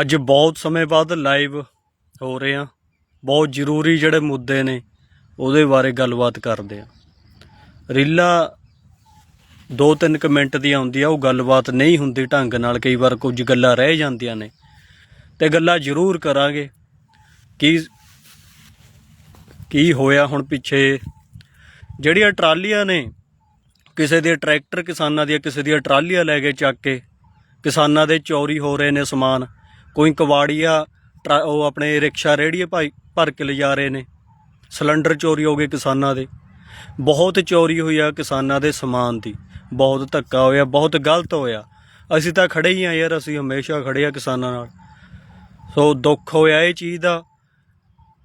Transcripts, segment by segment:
ਅੱਜ ਬਹੁਤ ਸਮੇਂ ਬਾਅਦ ਲਾਈਵ ਹੋ ਰਹੇ ਆ ਬਹੁਤ ਜ਼ਰੂਰੀ ਜਿਹੜੇ ਮੁੱਦੇ ਨੇ, ਉਹਦੇ ਬਾਰੇ ਗੱਲਬਾਤ ਕਰਦੇ ਆ ਰੀਲਾ 2-3 ਮਿੰਟ ਦੀ ਆਉਂਦੀ ਆ, ਉਹ ਗੱਲਬਾਤ ਨਹੀਂ ਹੁੰਦੀ ਢੰਗ ਨਾਲ, ਕਈ ਵਾਰ ਕੁਝ ਗੱਲਾਂ ਰਹਿ ਜਾਂਦੀਆਂ ਨੇ। ਤੇ ਗੱਲਾਂ ਜ਼ਰੂਰ ਕਰਾਂਗੇ। ਕੀ ਕੀ ਹੋਇਆ ਹੁਣ ਪਿੱਛੇ? ਜਿਹੜੀਆਂ ਟਰਾਲੀਆਂ ਨੇ, ਕਿਸੇ ਦੇ ਟਰੈਕਟਰ ਕਿਸਾਨਾਂ ਦੀਆਂ, ਕਿਸੇ ਦੀਆਂ ਟਰਾਲੀਆਂ ਲੈ ਕੇ ਚੱਕ ਕੇ ਕਿਸਾਨਾਂ ਦੇ ਚੋਰੀ ਹੋ ਰਹੇ ਨੇ ਸਮਾਨ। ਕੋਈ ਕਵਾੜੀਆ ਟਰਾ- ਉਹ ਆਪਣੇ ਰਿਕਸ਼ਾ ਰੇੜੀਏ ਭਾਈ ਭਰ ਕੇ ਲਿਜਾ ਰਹੇ ਨੇ। ਸਿਲੰਡਰ ਚੋਰੀ ਹੋ ਗਏ ਕਿਸਾਨਾਂ ਦੇ। ਬਹੁਤ ਚੋਰੀ ਹੋਈ ਆ ਕਿਸਾਨਾਂ ਦੇ ਸਮਾਨ ਦੀ। ਬਹੁਤ ਧੱਕਾ ਹੋਇਆ, ਬਹੁਤ ਗਲਤ ਹੋਇਆ। ਅਸੀਂ ਤਾਂ ਖੜੇ ਹੀ ਆ ਯਾਰ, ਅਸੀਂ ਹਮੇਸ਼ਾ ਖੜੇ ਆ ਕਿਸਾਨਾਂ ਨਾਲ। ਸੋ ਦੁੱਖ ਹੋਇਆ ਇਹ ਚੀਜ਼ ਦਾ।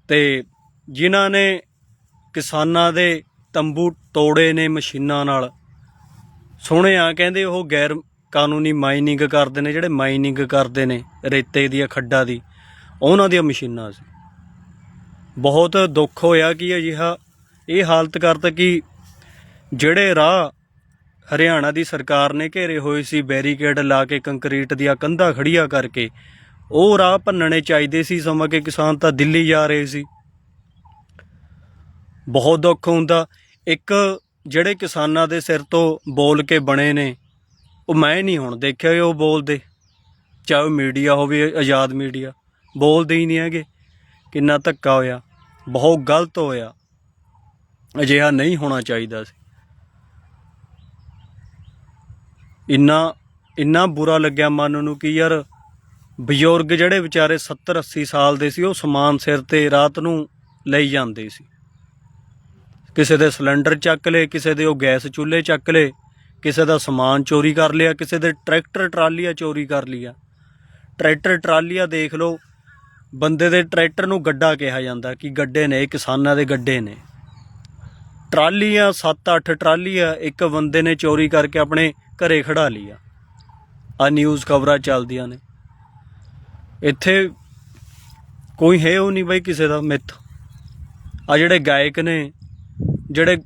ਤੇ ਜਿਨ੍ਹਾਂ ਨੇ ਕਿਸਾਨਾਂ ਦੇ ਤੰਬੂ ਤੋੜੇ ਨੇ ਮਸ਼ੀਨਾਂ ਨਾਲ। ਸੁਣਿਆ, ਕਹਿੰਦੇ ਉਹ ਗੈਰ ਕਾਨੂੰਨੀ ਮਾਈਨਿੰਗ ਕਰਦੇ ਨੇ, ਜਿਹੜੇ ਮਾਈਨਿੰਗ ਕਰਦੇ ਨੇ ਰੇਤੇ ਦੀਆਂ ਖੱਡਾਂ ਦੀ, ਉਹਨਾਂ ਦੀਆਂ ਮਸ਼ੀਨਾਂ ਸੀ। ਬਹੁਤ ਦੁੱਖ ਹੋਇਆ ਕਿ ਅਜਿਹਾ ਇਹ ਹਾਲਤ ਕਰਤਾ ਕਿ ਜਿਹੜੇ ਰਾਹ ਹਰਿਆਣਾ ਦੀ ਸਰਕਾਰ ਨੇ ਘੇਰੇ ਹੋਏ ਸੀ, ਬੈਰੀਕੇਡ ਲਾ ਕੇ ਕੰਕਰੀਟ ਦੀਆਂ ਕੰਧਾਂ ਖੜੀਆਂ ਕਰਕੇ, ਉਹ ਰਾਹ ਭੰਨਣੇ ਚਾਹੀਦੇ ਸੀ, ਸਮਾਂ ਕਿ ਕਿਸਾਨ ਤਾਂ ਦਿੱਲੀ ਜਾ ਰਹੇ ਸੀ। ਬਹੁਤ ਦੁੱਖ ਹੁੰਦਾ, ਇੱਕ ਜਿਹੜੇ ਕਿਸਾਨਾਂ ਦੇ ਸਿਰ ਤੋਂ ਬੋਲ ਕੇ ਬਣੇ ਨੇ ਉਹ ਮੈਂ ਨਹੀਂ ਹੁਣ ਦੇਖਿਆ ਉਹ ਬੋਲਦੇ। ਚਾਹੇ ਉਹ ਮੀਡੀਆ ਹੋਵੇ, ਆਜ਼ਾਦ ਮੀਡੀਆ। ਬੋਲਦੇ ਹੀ ਨਹੀਂ ਹੈਗੇ। ਕਿੰਨਾ ਧੱਕਾ ਹੋਇਆ। ਬਹੁਤ ਗਲਤ ਹੋਇਆ। ਅਜਿਹਾ ਨਹੀਂ ਹੋਣਾ ਚਾਹੀਦਾ ਸੀ। ਇੰਨਾ ਇੰਨਾ ਬੁਰਾ ਲੱਗਿਆ ਮਨ ਨੂੰ ਕਿ ਯਾਰ ਬਜ਼ੁਰਗ ਜਿਹੜੇ ਵਿਚਾਰੇ 70 80 ਸਾਲ ਦੇ ਸੀ, ਉਹ ਸਮਾਨ ਸਿਰ ਤੇ ਰਾਤ ਨੂੰ ਲਈ ਜਾਂਦੇ ਸੀ। ਕਿਸੇ ਦੇ ਸਿਲੰਡਰ ਚੱਕ ਲਏ, ਕਿਸੇ ਦੇ ਉਹ ਗੈਸ ਚੁੱਲ੍ਹੇ ਚੱਕ ਲਏ। ਕਿਸੇ ਦਾ ਸਮਾਨ ਚੋਰੀ ਕਰ ਲਿਆ, ਕਿਸੇ ਦੇ ਟਰੈਕਟਰ ਟਰਾਲੀਆਂ ਚੋਰੀ ਕਰ ਲਿਆ ਟਰੈਕਟਰ ਟਰਾਲੀਆਂ ਦੇਖ ਲਓ, ਬੰਦੇ ਦੇ ਟਰੈਕਟਰ ਨੂੰ ਗੱਡਾ ਕਿਹਾ ਜਾਂਦਾ ਕਿ ਗੱਡੇ ਨੇ ਕਿਸਾਨਾਂ ਦੇ ਗੱਡੇ ਨੇ। ਟਰਾਲੀਆਂ 7-8 ਟਰਾਲੀਆਂ, ਇੱਕ ਬੰਦੇ ਨੇ ਚੋਰੀ ਕਰਕੇ ਆਪਣੇ ਘਰੇ ਖੜਾ ਲਿਆ। ਆ ਨਿਊਜ਼ ਖਬਰਾਂ ਚੱਲਦੀਆਂ ਨੇ। ਇੱਥੇ ਕੋਈ ਹੈ ਉਹ ਨਹੀਂ ਬਈ ਕਿਸੇ ਦਾ ਮਿੱਥ। ਆ ਜਿਹੜੇ ਗਾਇਕ ਨੇ, ਜਿਹੜੇ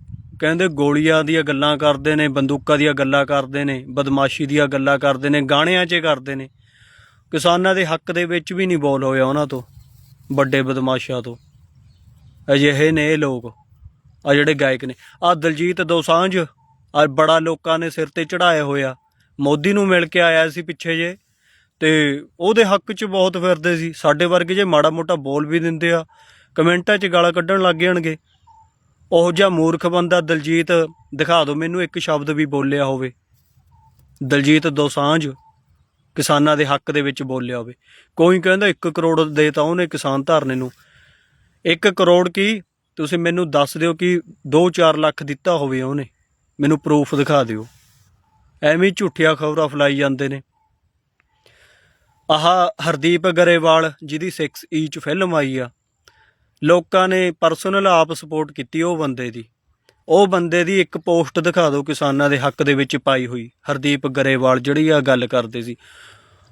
ਕਹਿੰਦੇ ਗੋਲੀਆਂ ਦੀਆਂ ਗੱਲਾਂ ਕਰਦੇ ਨੇ, ਬੰਦੂਕਾਂ ਦੀਆਂ ਗੱਲਾਂ ਕਰਦੇ ਨੇ, ਬਦਮਾਸ਼ੀ ਦੀਆਂ ਗੱਲਾਂ ਕਰਦੇ ਨੇ, ਗਾਣਿਆਂ 'ਚ ਕਰਦੇ ਨੇ। ਕਿਸਾਨਾਂ ਦੇ ਹੱਕ ਦੇ ਵਿੱਚ ਵੀ ਨਹੀਂ ਬੋਲ ਹੋਇਆ ਉਹਨਾਂ ਤੋਂ, ਵੱਡੇ ਬਦਮਾਸ਼ਾਂ ਤੋਂ। ਅਜਿਹੇ ਨੇ ਇਹ ਲੋਕ, ਆ ਜਿਹੜੇ ਗਾਇਕ ਨੇ। ਆ ਦਲਜੀਤ ਦੋਸਾਂਝ, ਆ ਬੜਾ ਲੋਕਾਂ ਨੇ ਸਿਰ ਤੇ ਚੜਾਇਆ ਹੋਇਆ। ਮੋਦੀ ਨੂੰ ਮਿਲ ਕੇ ਆਇਆ ਸੀ ਪਿੱਛੇ ਜੇ, ਤੇ ਉਹਦੇ ਹੱਕ 'ਚ ਬਹੁਤ ਫਿਰਦੇ ਸੀ। ਸਾਡੇ ਵਰਗੇ ਜੇ ਮਾੜਾ ਮੋਟਾ ਬੋਲ ਵੀ ਦਿੰਦੇ ਆ, ਕਮੈਂਟਾਂ 'ਚ ਗਾਲਾਂ ਕੱਢਣ ਲੱਗ ਜਾਣਗੇ। ਉਹ ਜਿਹਾ ਮੂਰਖ ਬੰਦਾ ਦਲਜੀਤ, ਦਿਖਾ ਦਿਓ ਮੈਨੂੰ ਇੱਕ ਸ਼ਬਦ ਵੀ ਬੋਲਿਆ ਹੋਵੇ। ਦਲਜੀਤ ਦੋਸਾਂਝ ਕਿਸਾਨਾਂ ਦੇ ਹੱਕ ਦੇ ਵਿੱਚ ਬੋਲਿਆ ਹੋਵੇ। ਕੋਈ ਕਹਿੰਦਾ 1 ਕਰੋੜ ਦੇ ਤਾਂ ਉਹਨੇ ਕਿਸਾਨ ਧਰਨੇ ਨੂੰ। 1 ਕਰੋੜ ਕੀ? ਤੁਸੀਂ ਮੈਨੂੰ ਦੱਸ ਦਿਓ ਕਿ 2-4 ਲੱਖ ਦਿੱਤਾ ਹੋਵੇ ਉਹਨੇ। ਮੈਨੂੰ ਪ੍ਰੂਫ ਦਿਖਾ ਦਿਓ। ਐਵੇਂ ਝੂਠੀਆਂ ਖਬਰਾਂ ਫਲਾਈ ਜਾਂਦੇ ਨੇ। ਆਹ ਹਰਦੀਪ ਗਰੇਵਾਲ, ਜਿਹਦੀ 6 'ਚ ਫਿਲਮ ਆਈ ਆ। ਲੋਕਾਂ ਨੇ ਪਰਸਨਲ ਆਪ ਸਪੋਰਟ ਕੀਤੀ ਉਹ ਬੰਦੇ ਦੀ। ਉਹ ਬੰਦੇ ਦੀ ਇੱਕ ਪੋਸਟ ਦਿਖਾ ਦਿਓ ਕਿਸਾਨਾਂ ਦੇ ਹੱਕ ਦੇ ਵਿੱਚ ਪਾਈ ਹੋਈ। ਹਰਦੀਪ ਗਰੇਵਾਲ ਜਿਹੜੀ ਆ ਗੱਲ ਕਰਦੇ ਸੀ।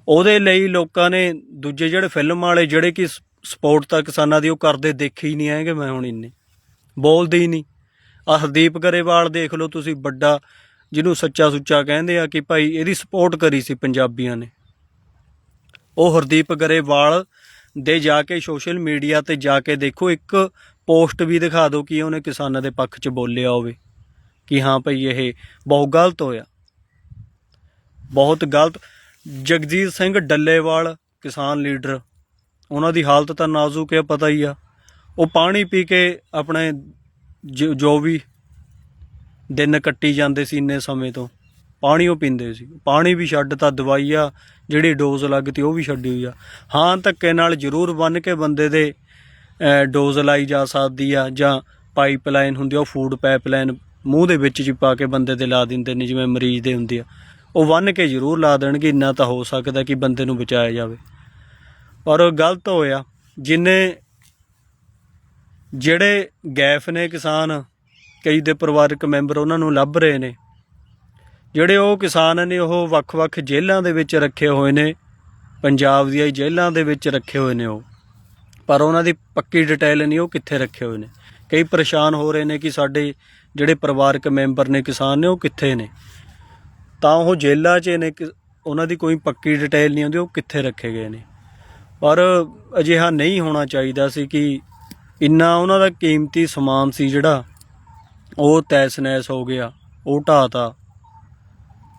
ਉਹਦੇ ਲਈ ਲੋਕਾਂ ਨੇ ਦੂਜੇ ਜਿਹੜੇ ਫਿਲਮ ਵਾਲੇ ਜਿਹੜੇ ਕਿ ਸਪੋਰਟ ਤਾਂ ਕਿਸਾਨਾਂ ਦੀ ਉਹ ਕਰਦੇ ਦੇਖੇ ਹੀ ਨਹੀਂ ਹੈਗੇ, ਮੈਂ ਹੁਣ ਇੰਨੇ। ਬੋਲਦੇ ਹੀ ਨਹੀਂ। ਆ ਹਰਦੀਪ ਗਰੇਵਾਲ ਦੇਖ ਲਓ ਤੁਸੀਂ ਵੱਡਾ, ਜਿਹਨੂੰ ਸੱਚਾ ਸੁੱਚਾ ਕਹਿੰਦੇ ਆ ਕਿ ਭਾਈ ਇਹਦੀ ਸਪੋਰਟ ਕਰੀ ਸੀ ਪੰਜਾਬੀਆਂ ਨੇ। ਉਹ ਹਰਦੀਪ ਗਰੇਵਾਲ ਦੇ ਜਾ ਕੇ ਸੋਸ਼ਲ ਮੀਡੀਆ ਤੇ ਜਾ ਕੇ ਦੇਖੋ, ਇੱਕ ਪੋਸਟ ਵੀ ਦਿਖਾ ਦਿਓ ਕਿ ਉਹਨੇ ਕਿਸਾਨਾਂ ਦੇ ਪੱਖ 'ਚ ਬੋਲਿਆ ਹੋਵੇ। ਕਿ ਹਾਂ ਭਈ ਇਹ ਬਹੁਤ ਗਲਤ ਹੋਇਆ। ਬਹੁਤ ਗਲਤ। ਜਗਜੀਤ ਸਿੰਘ ਡੱਲੇਵਾਲ, ਕਿਸਾਨ ਲੀਡਰ, ਉਹਨਾਂ ਦੀ ਹਾਲਤ ਤਾਂ ਨਾਜ਼ੁਕ ਹੈ, ਪਤਾ ਹੀ ਆ। ਉਹ ਪਾਣੀ ਪੀ ਕੇ ਆਪਣੇ ਜ- ਜੋ ਵੀ ਦਿਨ ਕੱਟੀ ਜਾਂਦੇ ਸੀ ਇੰਨੇ ਸਮੇਂ ਤੋਂ। ਪਾਣੀ ਉਹ ਪੀਂਦੇ ਸੀ। ਪਾਣੀ ਵੀ ਛੱਡਤਾ ਦਵਾਈ ਆ, ਜਿਹੜੀ ਡੋਜ਼ ਲੱਗਦੀ ਉਹ ਵੀ ਛੱਡੀ ਹੋਈ ਆ। ਹਾਂ, ਧੱਕੇ ਨਾਲ ਜ਼ਰੂਰ ਬੰਨ ਕੇ ਬੰਦੇ ਦੇ ਡੋਜ਼ ਲਾਈ ਜਾ ਸਕਦੀ ਆ ਜਾਂ ਪਾਈਪਲਾਈਨ ਹੁੰਦੀ ਆ, ਉਹ ਫੂਡ ਪਾਈਪਲਾਈਨ ਮੂੰਹ ਦੇ ਵਿੱਚ ਜੀ ਪਾ ਕੇ ਬੰਦੇ ਤੇ ਲਾ ਦਿੰਦੇ ਨੇ, ਜਿਵੇਂ ਮਰੀਜ਼ ਦੇ ਹੁੰਦੀ ਆ। ਉਹ ਬੰਨ ਕੇ ਜ਼ਰੂਰ ਲਾ ਦੇਣਗੇ, ਇੰਨਾ ਤਾਂ ਹੋ ਸਕਦਾ ਕਿ ਬੰਦੇ ਨੂੰ ਬਚਾਇਆ ਜਾਵੇ। ਪਰ ਗਲਤ ਹੋਇਆ। ਜਿਨੇ, ਜਿਹੜੇ ਗੈਫ ਨੇ ਕਿਸਾਨ, ਕਈ ਦੇ ਪਰਿਵਾਰਕ ਮੈਂਬਰ ਉਹਨਾਂ ਨੂੰ ਲੱਭ ਰਹੇ ਨੇ ਜਿਹੜੇ ਉਹ ਕਿਸਾਨ ਨੇ ਉਹ ਵੱਖ-ਵੱਖ ਜੇਲ੍ਹਾਂ ਦੇ ਵਿੱਚ ਰੱਖੇ ਹੋਏ ਨੇ, ਪੰਜਾਬ ਦੀਆਂ ਜੇਲ੍ਹਾਂ ਦੇ ਵਿੱਚ ਰੱਖੇ ਹੋਏ ਨੇ ਉਹ। ਪਰ ਉਹਨਾਂ ਦੀ ਪੱਕੀ ਡਿਟੇਲ ਨਹੀਂ, ਉਹ ਕਿੱਥੇ ਰੱਖੇ ਹੋਏ ਨੇ? ਕਈ ਪਰੇਸ਼ਾਨ ਹੋ ਰਹੇ ਨੇ ਕਿ ਸਾਡੇ ਜਿਹੜੇ ਪਰਿਵਾਰਕ ਮੈਂਬਰ ਨੇ, ਕਿਸਾਨ ਨੇ, ਉਹ ਕਿੱਥੇ ਨੇ? ਤਾਂ ਉਹ ਜੇਲ੍ਹਾਂ 'ਚ ਨੇ ਉਹਨਾਂ ਦੀ ਕੋਈ ਪੱਕੀ ਡਿਟੇਲ ਨਹੀਂ ਆਉਂਦੀ ਉਹ ਕਿੱਥੇ ਰੱਖੇ ਗਏ ਨੇ? ਪਰ ਅਜਿਹਾ ਨਹੀਂ ਹੋਣਾ ਚਾਹੀਦਾ ਸੀ ਕਿ ਇੰਨਾ ਉਹਨਾਂ ਦਾ ਕੀਮਤੀ ਸਮਾਨ ਸੀ ਜਿਹੜਾ ਉਹ ਤੈਸ ਨੈਸ ਹੋ ਗਿਆ, ਉਹ ਢਾਤਾ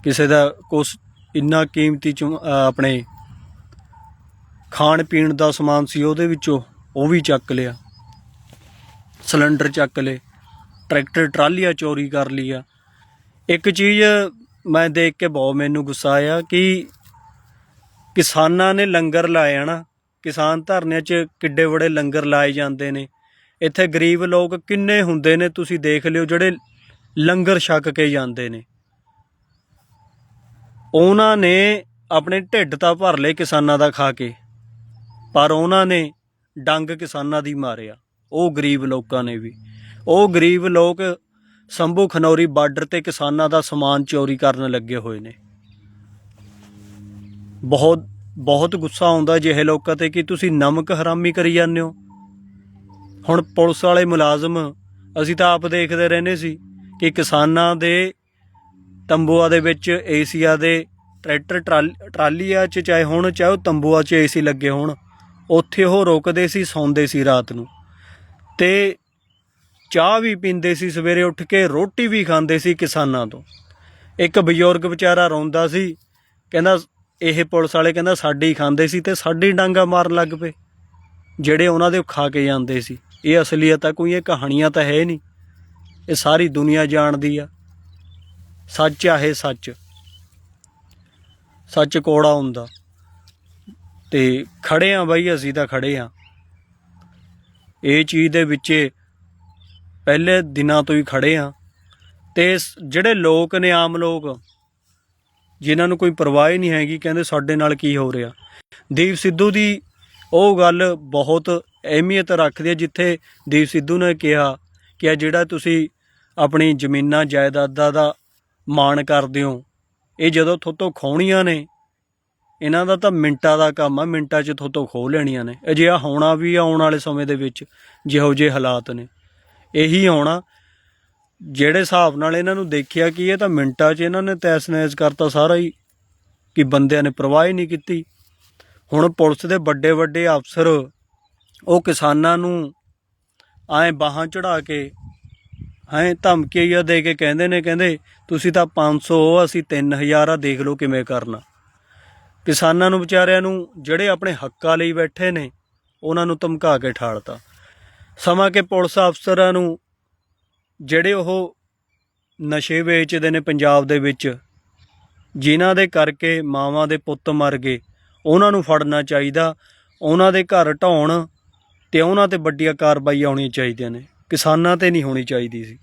ਕਿਸੇ ਦਾ ਕੁਛ ਇੰਨਾ ਕੀਮਤੀ ਚੁ- ਅਹ ਆਪਣੇ ਖਾਣ ਪੀਣ ਦਾ ਸਮਾਨ ਸੀ ਉਹਦੇ ਵਿੱਚੋਂ ਉਹ ਵੀ ਚੱਕ ਲਿਆ। ਸਿਲੰਡਰ ਚੱਕ ਲਏ, ਟਰੈਕਟਰ ਟਰਾਲੀਆਂ ਚੋਰੀ ਕਰ ਲਿਆ ਇੱਕ ਚੀਜ਼ ਮੈਂ ਦੇਖ ਕੇ ਬਹੁਤ ਮੈਨੂੰ ਗੁੱਸਾ ਆਇਆ ਕਿ ਕਿਸਾਨਾਂ ਨੇ ਲੰਗਰ ਲਾਇਆ ਨਾ, ਕਿਸਾਨ ਧਰਨਿਆਂ 'ਚ ਕਿੱਡੇ ਬੜੇ ਲੰਗਰ ਲਾਏ ਜਾਂਦੇ ਨੇ। ਇੱਥੇ ਗਰੀਬ ਲੋਕ ਕਿੰਨੇ ਹੁੰਦੇ ਨੇ ਤੁਸੀਂ ਦੇਖ ਲਿਓ ਜਿਹੜੇ ਲੰਗਰ ਛਕ ਕੇ ਜਾਂਦੇ ਨੇ। ਉਹਨਾਂ ਨੇ ਆਪਣੇ ਢਿੱਡ ਤਾਂ ਭਰ ਲਏ ਕਿਸਾਨਾਂ ਦਾ ਖਾ ਕੇ, ਪਰ ਉਹਨਾਂ ਨੇ ਡੰਗ ਕਿਸਾਨਾਂ ਦੀ ਮਾਰਿਆ। ਉਹ ਗਰੀਬ ਲੋਕਾਂ ਨੇ ਵੀ। ਉਹ ਗਰੀਬ ਲੋਕ ਸੰਭੂ ਖਨੌਰੀ ਬਾਰਡਰ ਤੇ ਕਿਸਾਨਾਂ ਦਾ ਸਮਾਨ ਚੋਰੀ ਕਰਨ ਲੱਗੇ ਹੋਏ ਨੇ। ਬਹੁਤ ਬਹੁਤ ਗੁੱਸਾ ਆਉਂਦਾ ਜਿਹੇ ਲੋਕਾਂ ਤੇ ਕਿ ਤੁਸੀਂ ਨਮਕ ਹਰਾਮੀ ਕਰੀ ਜਾਂਦੇ ਹੋ। ਹੁਣ ਪੁਲਿਸ ਵਾਲੇ ਮੁਲਾਜ਼ਮ, ਅਸੀਂ ਤਾਂ ਆਪ ਦੇਖਦੇ ਰਹਿੰਦੇ ਸੀ ਕਿ ਕਿਸਾਨਾਂ ਦੇ ਤੰਬੂਆ ਦੇ ਵਿੱਚ ਏਸੀਆ ਦੇ, ਟਰੈਕਟਰ ਟਰਾਲ- ਟਰਾਲੀਆਂ 'ਚ ਚਾਹੇ ਹੁਣ, ਚਾਹੇ ਉਹ ਤੰਬੂਆ 'ਚ ਏਸੀ ਲੱਗੇ ਹੋਣ, ਉੱਥੇ ਉਹ ਰੁਕਦੇ ਸੀ, ਸੌਂਦੇ ਸੀ ਰਾਤ ਨੂੰ। ਤੇ ਚਾਹ ਵੀ ਪੀਂਦੇ ਸੀ, ਸਵੇਰੇ ਉੱਠ ਕੇ ਰੋਟੀ ਵੀ ਖਾਂਦੇ ਸੀ ਕਿਸਾਨਾਂ ਤੋਂ। ਇੱਕ ਬਜ਼ੁਰਗ ਵਿਚਾਰਾ ਰੋਂਦਾ ਸੀ, ਕਹਿੰਦਾ, ਇਹ ਪੁਲਿਸ ਵਾਲੇ ਕਹਿੰਦਾ, ਸਾਡੀ ਹੀ ਖਾਂਦੇ ਸੀ ਤੇ ਸਾਡੇ ਡਾਂਗਾ ਮਾਰਨ ਲੱਗ ਪਏ। ਜਿਹੜੇ ਉਹਨਾਂ ਦੇ ਖਾ ਕੇ ਜਾਂਦੇ ਸੀ। ਇਹ ਅਸਲੀਅਤ ਆ, ਕੋਈ ਇਹ ਕਹਾਣੀਆਂ ਤਾਂ ਹੈ ਨਹੀਂ। ਇਹ ਸਾਰੀ ਦੁਨੀਆ ਜਾਣਦੀ ਆ। ਸੱਚ ਆ ਇਹ ਸੱਚ। ਸੱਚ ਕੋੜਾ ਹੁੰਦਾ। ਤੇ ਖੜੇ ਆ ਬਾਈ, ਅਸੀਂ ਤਾਂ ਖੜੇ ਆ। ਇਹ ਚੀਜ਼ ਦੇ ਵਿੱਚ ਪਹਿਲੇ ਦਿਨਾਂ ਤੋਂ ਹੀ ਖੜੇ ਆ। ਤੇ ਸ- ਜਿਹੜੇ ਲੋਕ ਨੇ, ਆਮ ਲੋਕ, ਜਿਨ੍ਹਾਂ ਨੂੰ ਕੋਈ ਪਰਵਾਹ ਹੀ ਨਹੀਂ ਹੈਗੀ, ਕਹਿੰਦੇ ਸਾਡੇ ਨਾਲ ਕੀ ਹੋ ਰਿਹਾ। ਦੀਪ ਸਿੱਧੂ ਦੀ ਉਹ ਗੱਲ ਬਹੁਤ ਅਹਿਮੀਅਤ ਰੱਖਦੀ ਹੈ, ਜਿੱਥੇ ਦੀਪ ਸਿੱਧੂ ਨੇ ਕਿਹਾ ਕਿ ਆ ਜਿਹੜਾ ਤੁਸੀਂ ਆਪਣੀ ਜ਼ਮੀਨਾਂ, ਜਾਇਦਾਦਾਂ ਦਾ ਮਾਣ ਕਰਦੇ ਹੋ। ਇਹ ਜਦੋਂ ਥੋਤੋਂ ਖੋਣੀਆਂ ਨੇ, ਇਹਨਾਂ ਦਾ ਤਾਂ ਮਿੰਟਾਂ ਦਾ ਕੰਮ ਆ, ਮਿੰਟਾਂ 'ਚ ਥੋਤੋਂ ਖੋ ਲੈਣੀਆਂ ਨੇ। ਅਜਿਹਾ ਹੋਣਾ ਵੀ ਆਉਣ ਵਾਲੇ ਸਮੇਂ ਦੇ ਵਿੱਚ, ਜਿਹੋ ਜਿਹੇ ਹਾਲਾਤ ਨੇ। ਇਹੀ ਆਉਣਾ ਜਿਹੜੇ ਹਿਸਾਬ ਨਾਲ ਇਹਨਾਂ ਨੂੰ ਦੇਖਿਆ ਕਿ ਇਹ ਤਾਂ ਮਿੰਟਾਂ 'ਚ ਇਹਨਾਂ ਨੇ ਤੈਸ ਨੈਸ ਕਰਤਾ ਸਾਰਾ ਹੀ, ਕਿ ਬੰਦਿਆਂ ਨੇ ਪਰਵਾਹ ਹੀ ਨਹੀਂ ਕੀਤੀ। ਹੁਣ ਪੁਲਿਸ ਦੇ ਵੱਡੇ ਵੱਡੇ ਅਫਸਰ, ਉਹ ਕਿਸਾਨਾਂ ਨੂੰ ਐਂ ਬਾਹਾਂ ਚੜਾ ਕੇ ਹੈਂ, ਧਮਕੀਆਂ ਦੇ ਕੇ ਕਹਿੰਦੇ ਨੇ, ਕਹਿੰਦੇ ਤੁਸੀਂ ਤਾਂ 500 ਅਸੀਂ 3000 ਆ, ਦੇਖ ਲਓ ਕਿਵੇਂ ਕਰਨਾ। ਕਿਸਾਨਾਂ ਨੂੰ, ਵਿਚਾਰਿਆਂ ਨੂੰ, ਜਿਹੜੇ ਆਪਣੇ ਹੱਕਾਂ ਲਈ ਬੈਠੇ ਨੇ, ਉਹਨਾਂ ਨੂੰ ਧਮਕਾ ਕੇ ਠਾਲਤਾ। ਸਮਾਂ ਕਿ ਪੁਲਿਸ ਅਫਸਰਾਂ ਨੂੰ ਜਿਹੜੇ ਉਹ ਨਸ਼ੇ ਵੇਚਦੇ ਨੇ ਪੰਜਾਬ ਦੇ ਵਿੱਚ, ਜਿਨ੍ਹਾਂ ਦੇ ਕਰਕੇ ਮਾਵਾਂ ਦੇ ਪੁੱਤ ਮਰ ਗਏ, ਉਹਨਾਂ ਨੂੰ ਫੜਨਾ ਚਾਹੀਦਾ, ਉਹਨਾਂ ਦੇ ਘਰ ਢਾਉਣ ਤੇ ਉਹਨਾਂ ਤੇ ਵੱਡੀਆਂ ਕਾਰਵਾਈਆਂ ਹੋਣੀਆਂ ਚਾਹੀਦੀਆਂ ਨੇ। ਕਿਸਾਨਾਂ ਤੇ ਨਹੀਂ ਹੋਣੀ ਚਾਹੀਦੀ ਸੀ।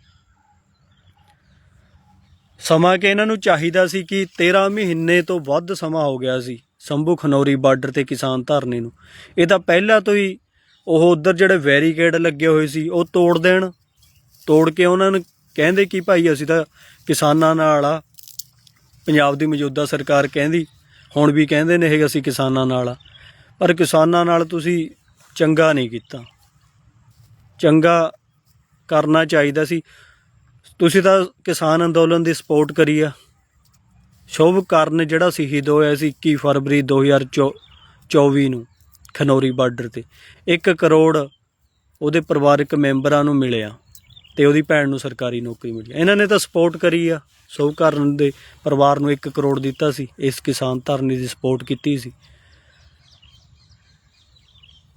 ਸਮਾਂ ਕਿ ਇਹਨਾਂ ਨੂੰ ਚਾਹੀਦਾ ਸੀ ਕਿ 13 ਮਹੀਨੇ ਤੋਂ ਵੱਧ ਸਮਾਂ ਹੋ ਗਿਆ ਸੀ ਸੰਭੂ ਖਨੌਰੀ ਬਾਰਡਰ ਤੇ ਕਿਸਾਨ ਧਰਨੇ ਨੂੰ। ਇਹ ਤਾਂ ਪਹਿਲਾਂ ਤੋਂ ਹੀ ਉਹ ਉਧਰ ਜਿਹੜੇ ਵੈਰੀਕੇਡ ਲੱਗੇ ਹੋਏ ਸੀ, ਉਹ ਤੋੜ ਦੇਣ, ਤੋੜ ਕੇ ਉਹਨਾਂ ਨੂੰ ਕਹਿੰਦੇ ਕਿ ਭਾਈ ਅਸੀਂ ਤਾਂ ਕਿਸਾਨਾਂ ਨਾਲ ਆ। ਪੰਜਾਬ ਦੀ ਮੌਜੂਦਾ ਸਰਕਾਰ ਕਹਿੰਦੀ, ਹੁਣ ਵੀ ਕਹਿੰਦੇ ਨੇ ਇਹ ਅਸੀਂ ਕਿਸਾਨਾਂ ਨਾਲ ਆ। ਪਰ ਕਿਸਾਨਾਂ ਨਾਲ ਤੁਸੀਂ ਚੰਗਾ ਨਹੀਂ ਕੀਤਾ। ਚੰਗਾ ਕਰਨਾ ਚਾਹੀਦਾ ਸੀ। ਤੁਸੀਂ ਤਾਂ ਕਿਸਾਨ ਅੰਦੋਲਨ ਦੀ ਸਪੋਰਟ ਕਰੀ ਆ। ਸ਼ੁਭ ਕਰਨ ਜਿਹੜਾ ਸ਼ਹੀਦ ਹੋਇਆ ਸੀ 21 ਫਰਵਰੀ 2024 ਨੂੰ ਖਨੌਰੀ ਬਾਰਡਰ ਤੇ। 1 ਕਰੋੜ ਉਹਦੇ ਪਰਿਵਾਰਕ ਮੈਂਬਰਾਂ ਨੂੰ ਮਿਲਿਆ ਤੇ ਉਹਦੀ ਭੈਣ ਨੂੰ ਸਰਕਾਰੀ ਨੌਕਰੀ ਮਿਲੀ। ਇਹਨਾਂ ਨੇ ਤਾਂ ਸਪੋਰਟ ਕਰੀ ਆ। ਸ਼ੁਭ ਕਰਨ ਦੇ ਪਰਿਵਾਰ ਨੂੰ 1 ਕਰੋੜ ਦਿੱਤਾ ਸੀ। ਇਸ ਕਿਸਾਨ ਧਰਨੇ ਦੀ ਸਪੋਰਟ ਕੀਤੀ ਸੀ।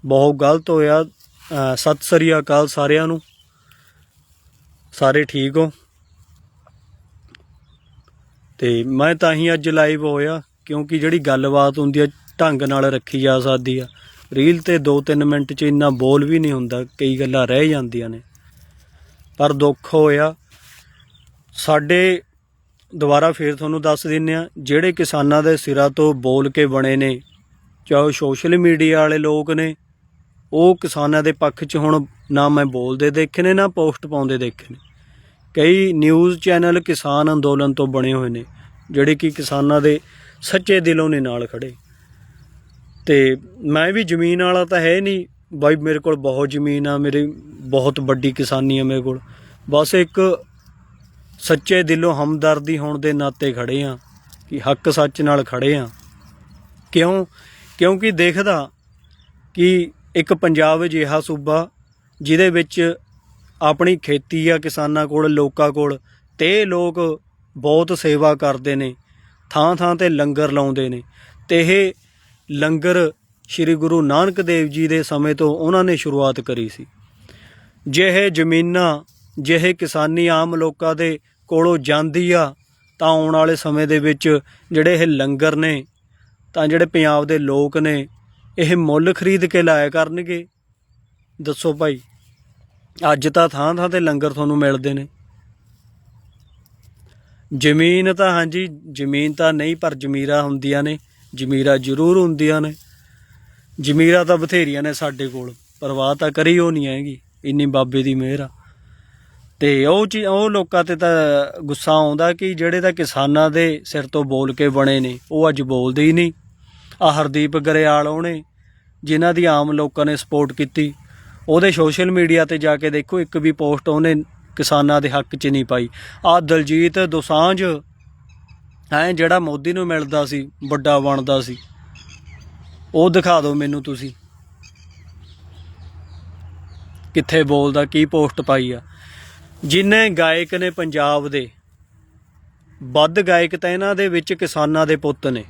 ਬਹੁਤ ਗਲਤ ਹੋਇਆ। ਸਤਿ ਸ੍ਰੀ ਅਕਾਲ ਸਾਰਿਆਂ ਨੂੰ। ਸਾਰੇ ਠੀਕ ਹੋ? ਤੇ ਮੈਂ ਤਾਂ ਹੀ ਅੱਜ ਲਾਈਵ ਹੋਇਆ, ਕਿਉਂਕਿ ਜਿਹੜੀ ਗੱਲਬਾਤ ਹੁੰਦੀ ਆ, ਢੰਗ ਨਾਲ ਰੱਖੀ ਜਾ ਸਕਦੀ ਆ। ਰੀਲ ਤੇ 2-3 ਮਿੰਟ 'ਚ ਇੰਨਾ ਬੋਲ ਵੀ ਨਹੀਂ ਹੁੰਦਾ, ਕਈ ਗੱਲਾਂ ਰਹਿ ਜਾਂਦੀਆਂ ਨੇ। ਪਰ ਦੁੱਖ ਹੋਇਆ। ਸਾਡੇ ਦੁਬਾਰਾ ਫੇਰ ਤੁਹਾਨੂੰ ਦੱਸ ਦਿੰਨੇ ਆ, ਜਿਹੜੇ ਕਿਸਾਨਾਂ ਦੇ ਸਿਰਾਂ ਤੋਂ ਬੋਲ ਕੇ ਬਣੇ ਨੇ, ਚਾਹੇ ਉਹ ਸੋਸ਼ਲ ਮੀਡੀਆ ਵਾਲੇ ਲੋਕ ਨੇ ਉਹ ਕਿਸਾਨਾਂ ਦੇ ਪੱਖ 'ਚ ਹੁਣ ਨਾ ਮੈਂ ਬੋਲਦੇ ਦੇਖੇ ਨੇ, ਨਾ ਪੋਸਟ ਪਾਉਂਦੇ ਦੇਖੇ ਨੇ। ਕਈ ਨਿਊਜ਼ ਚੈਨਲ ਕਿਸਾਨ ਅੰਦੋਲਨ ਤੋਂ ਬਣੇ ਹੋਏ ਨੇ, ਜਿਹੜੇ ਕਿ ਕਿਸਾਨਾਂ ਦੇ ਸੱਚੇ ਦਿਲੋਂ ਨੇ ਨਾਲ ਖੜੇ। ਤੇ ਮੈਂ ਵੀ ਜ਼ਮੀਨ ਵਾਲਾ ਤਾਂ ਹੈ ਨਹੀਂ। ਬਾਈ, ਮੇਰੇ ਕੋਲ ਬਹੁਤ ਜ਼ਮੀਨ ਆ, ਮੇਰੀ ਬਹੁਤ ਵੱਡੀ ਕਿਸਾਨੀ ਆ ਮੇਰੇ ਕੋਲ। ਬਸ ਇੱਕ ਸੱਚੇ ਦਿਲੋਂ ਹਮਦਰਦੀ ਹੋਣ ਦੇ ਨਾਤੇ ਖੜੇ ਆ, ਕਿ ਹੱਕ ਸੱਚ ਨਾਲ ਖੜੇ ਆ। ਕਿਉਂ? ਕਿਉਂਕਿ ਦੇਖਦਾ ਕਿ ਇੱਕ ਪੰਜਾਬ ਅਜਿਹਾ ਸੂਬਾ ਜਿਹਦੇ ਵਿੱਚ ਆਪਣੀ ਖੇਤੀ ਆ ਕਿਸਾਨਾਂ ਕੋਲ, ਲੋਕਾਂ ਕੋਲ ਤੇ ਇਹ ਲੋਕ ਬਹੁਤ ਸੇਵਾ ਕਰਦੇ ਨੇ ਥਾਂ ਥਾਂ ਤੇ ਲੰਗਰ ਲਾਉਂਦੇ ਨੇ ਤੇ ਇਹ ਲੰਗਰ ਸ੍ਰੀ ਗੁਰੂ ਨਾਨਕ ਦੇਵ ਜੀ ਦੇ ਸਮੇਂ ਤੋਂ ਉਹਨਾਂ ਨੇ ਸ਼ੁਰੂਆਤ ਕਰੀ ਸੀ। ਜਿਹੇ ਜ਼ਮੀਨਾਂ, ਜਿਹੇ ਕਿਸਾਨੀ ਆਮ ਲੋਕਾਂ ਦੇ ਕੋਲੋਂ ਜਾਂਦੀ ਆ, ਤਾਂ ਆਉਣ ਵਾਲੇ ਸਮੇਂ ਦੇ ਵਿੱਚ ਜਿਹੜੇ ਇਹ ਲੰਗਰ ਨੇ, ਤਾਂ ਜਿਹੜੇ ਪੰਜਾਬ ਦੇ ਲੋਕ ਨੇ ਇਹ ਮੁੱਲ ਖਰੀਦ ਕੇ ਲਾਇਆ ਕਰਨਗੇ। ਦੱਸੋ ਭਾਈ, ਅੱਜ ਤਾਂ ਥਾਂ ਥਾਂ ਤੇ ਲੰਗਰ ਤੁਹਾਨੂੰ ਮਿਲਦੇ ਨੇ। ਜ਼ਮੀਨ ਤਾਂ ਹਾਂਜੀ, ਜ਼ਮੀਨ ਤਾਂ ਨਹੀਂ, ਪਰ ਜ਼ਮੀਰਾਂ ਹੁੰਦੀਆਂ ਨੇ, ਜ਼ਮੀਰਾਂ ਜ਼ਰੂਰ ਹੁੰਦੀਆਂ ਨੇ। ਜ਼ਮੀਰਾਂ ਤਾਂ ਬਥੇਰੀਆਂ ਨੇ ਸਾਡੇ ਕੋਲ, ਪਰਵਾਹ ਤਾਂ ਕਰੀ ਉਹ ਨਹੀਂ ਹੈਗੀ, ਇੰਨੀ ਬਾਬੇ ਦੀ ਮਿਹਰ ਆ। ਤੇ ਉਹ ਚੀ, ਉਹ ਲੋਕਾਂ ਤੇ ਤਾਂ ਗੁੱਸਾ ਆਉਂਦਾ ਕਿ ਜਿਹੜੇ ਤਾਂ ਕਿਸਾਨਾਂ ਦੇ ਸਿਰ ਤੋਂ ਬੋਲ ਕੇ ਬਣੇ ਨੇ, ਉਹ ਅੱਜ ਬੋਲਦੇ ਹੀ ਨਹੀਂ। ਆ ਹਰਦੀਪ ਗਰੇਵਾਲ ਉਹਨੇ, ਜਿਨ੍ਹਾਂ ਦੀ ਆਮ ਲੋਕਾਂ ਨੇ ਸਪੋਰਟ ਕੀਤੀ। ਉਹਦੇ ਸੋਸ਼ਲ ਮੀਡੀਆ ਤੇ ਜਾ ਕੇ ਦੇਖੋ, ਇੱਕ ਵੀ ਪੋਸਟ ਉਹਨੇ ਕਿਸਾਨਾਂ ਦੇ ਹੱਕ 'ਚ ਨਹੀਂ ਪਾਈ। ਆ ਦਲਜੀਤ ਦੋਸਾਂਝ, ਹੈ, ਜਿਹੜਾ ਮੋਦੀ ਨੂੰ ਮਿਲਦਾ ਸੀ, ਵੱਡਾ ਬਣਦਾ ਸੀ। ਉਹ ਦਿਖਾ ਦਿਓ ਮੈਨੂੰ ਤੁਸੀਂ। ਕਿੱਥੇ ਬੋਲਦਾ, ਕੀ ਪੋਸਟ ਪਾਈ ਆ। ਜਿੰਨੇ ਗਾਇਕ ਨੇ ਪੰਜਾਬ ਦੇ, ਵੱਧ ਗਾਇਕ ਤਾਂ ਇਹਨਾਂ ਦੇ ਵਿੱਚ ਕਿਸਾਨਾਂ ਦੇ ਪੁੱਤ ਨੇ।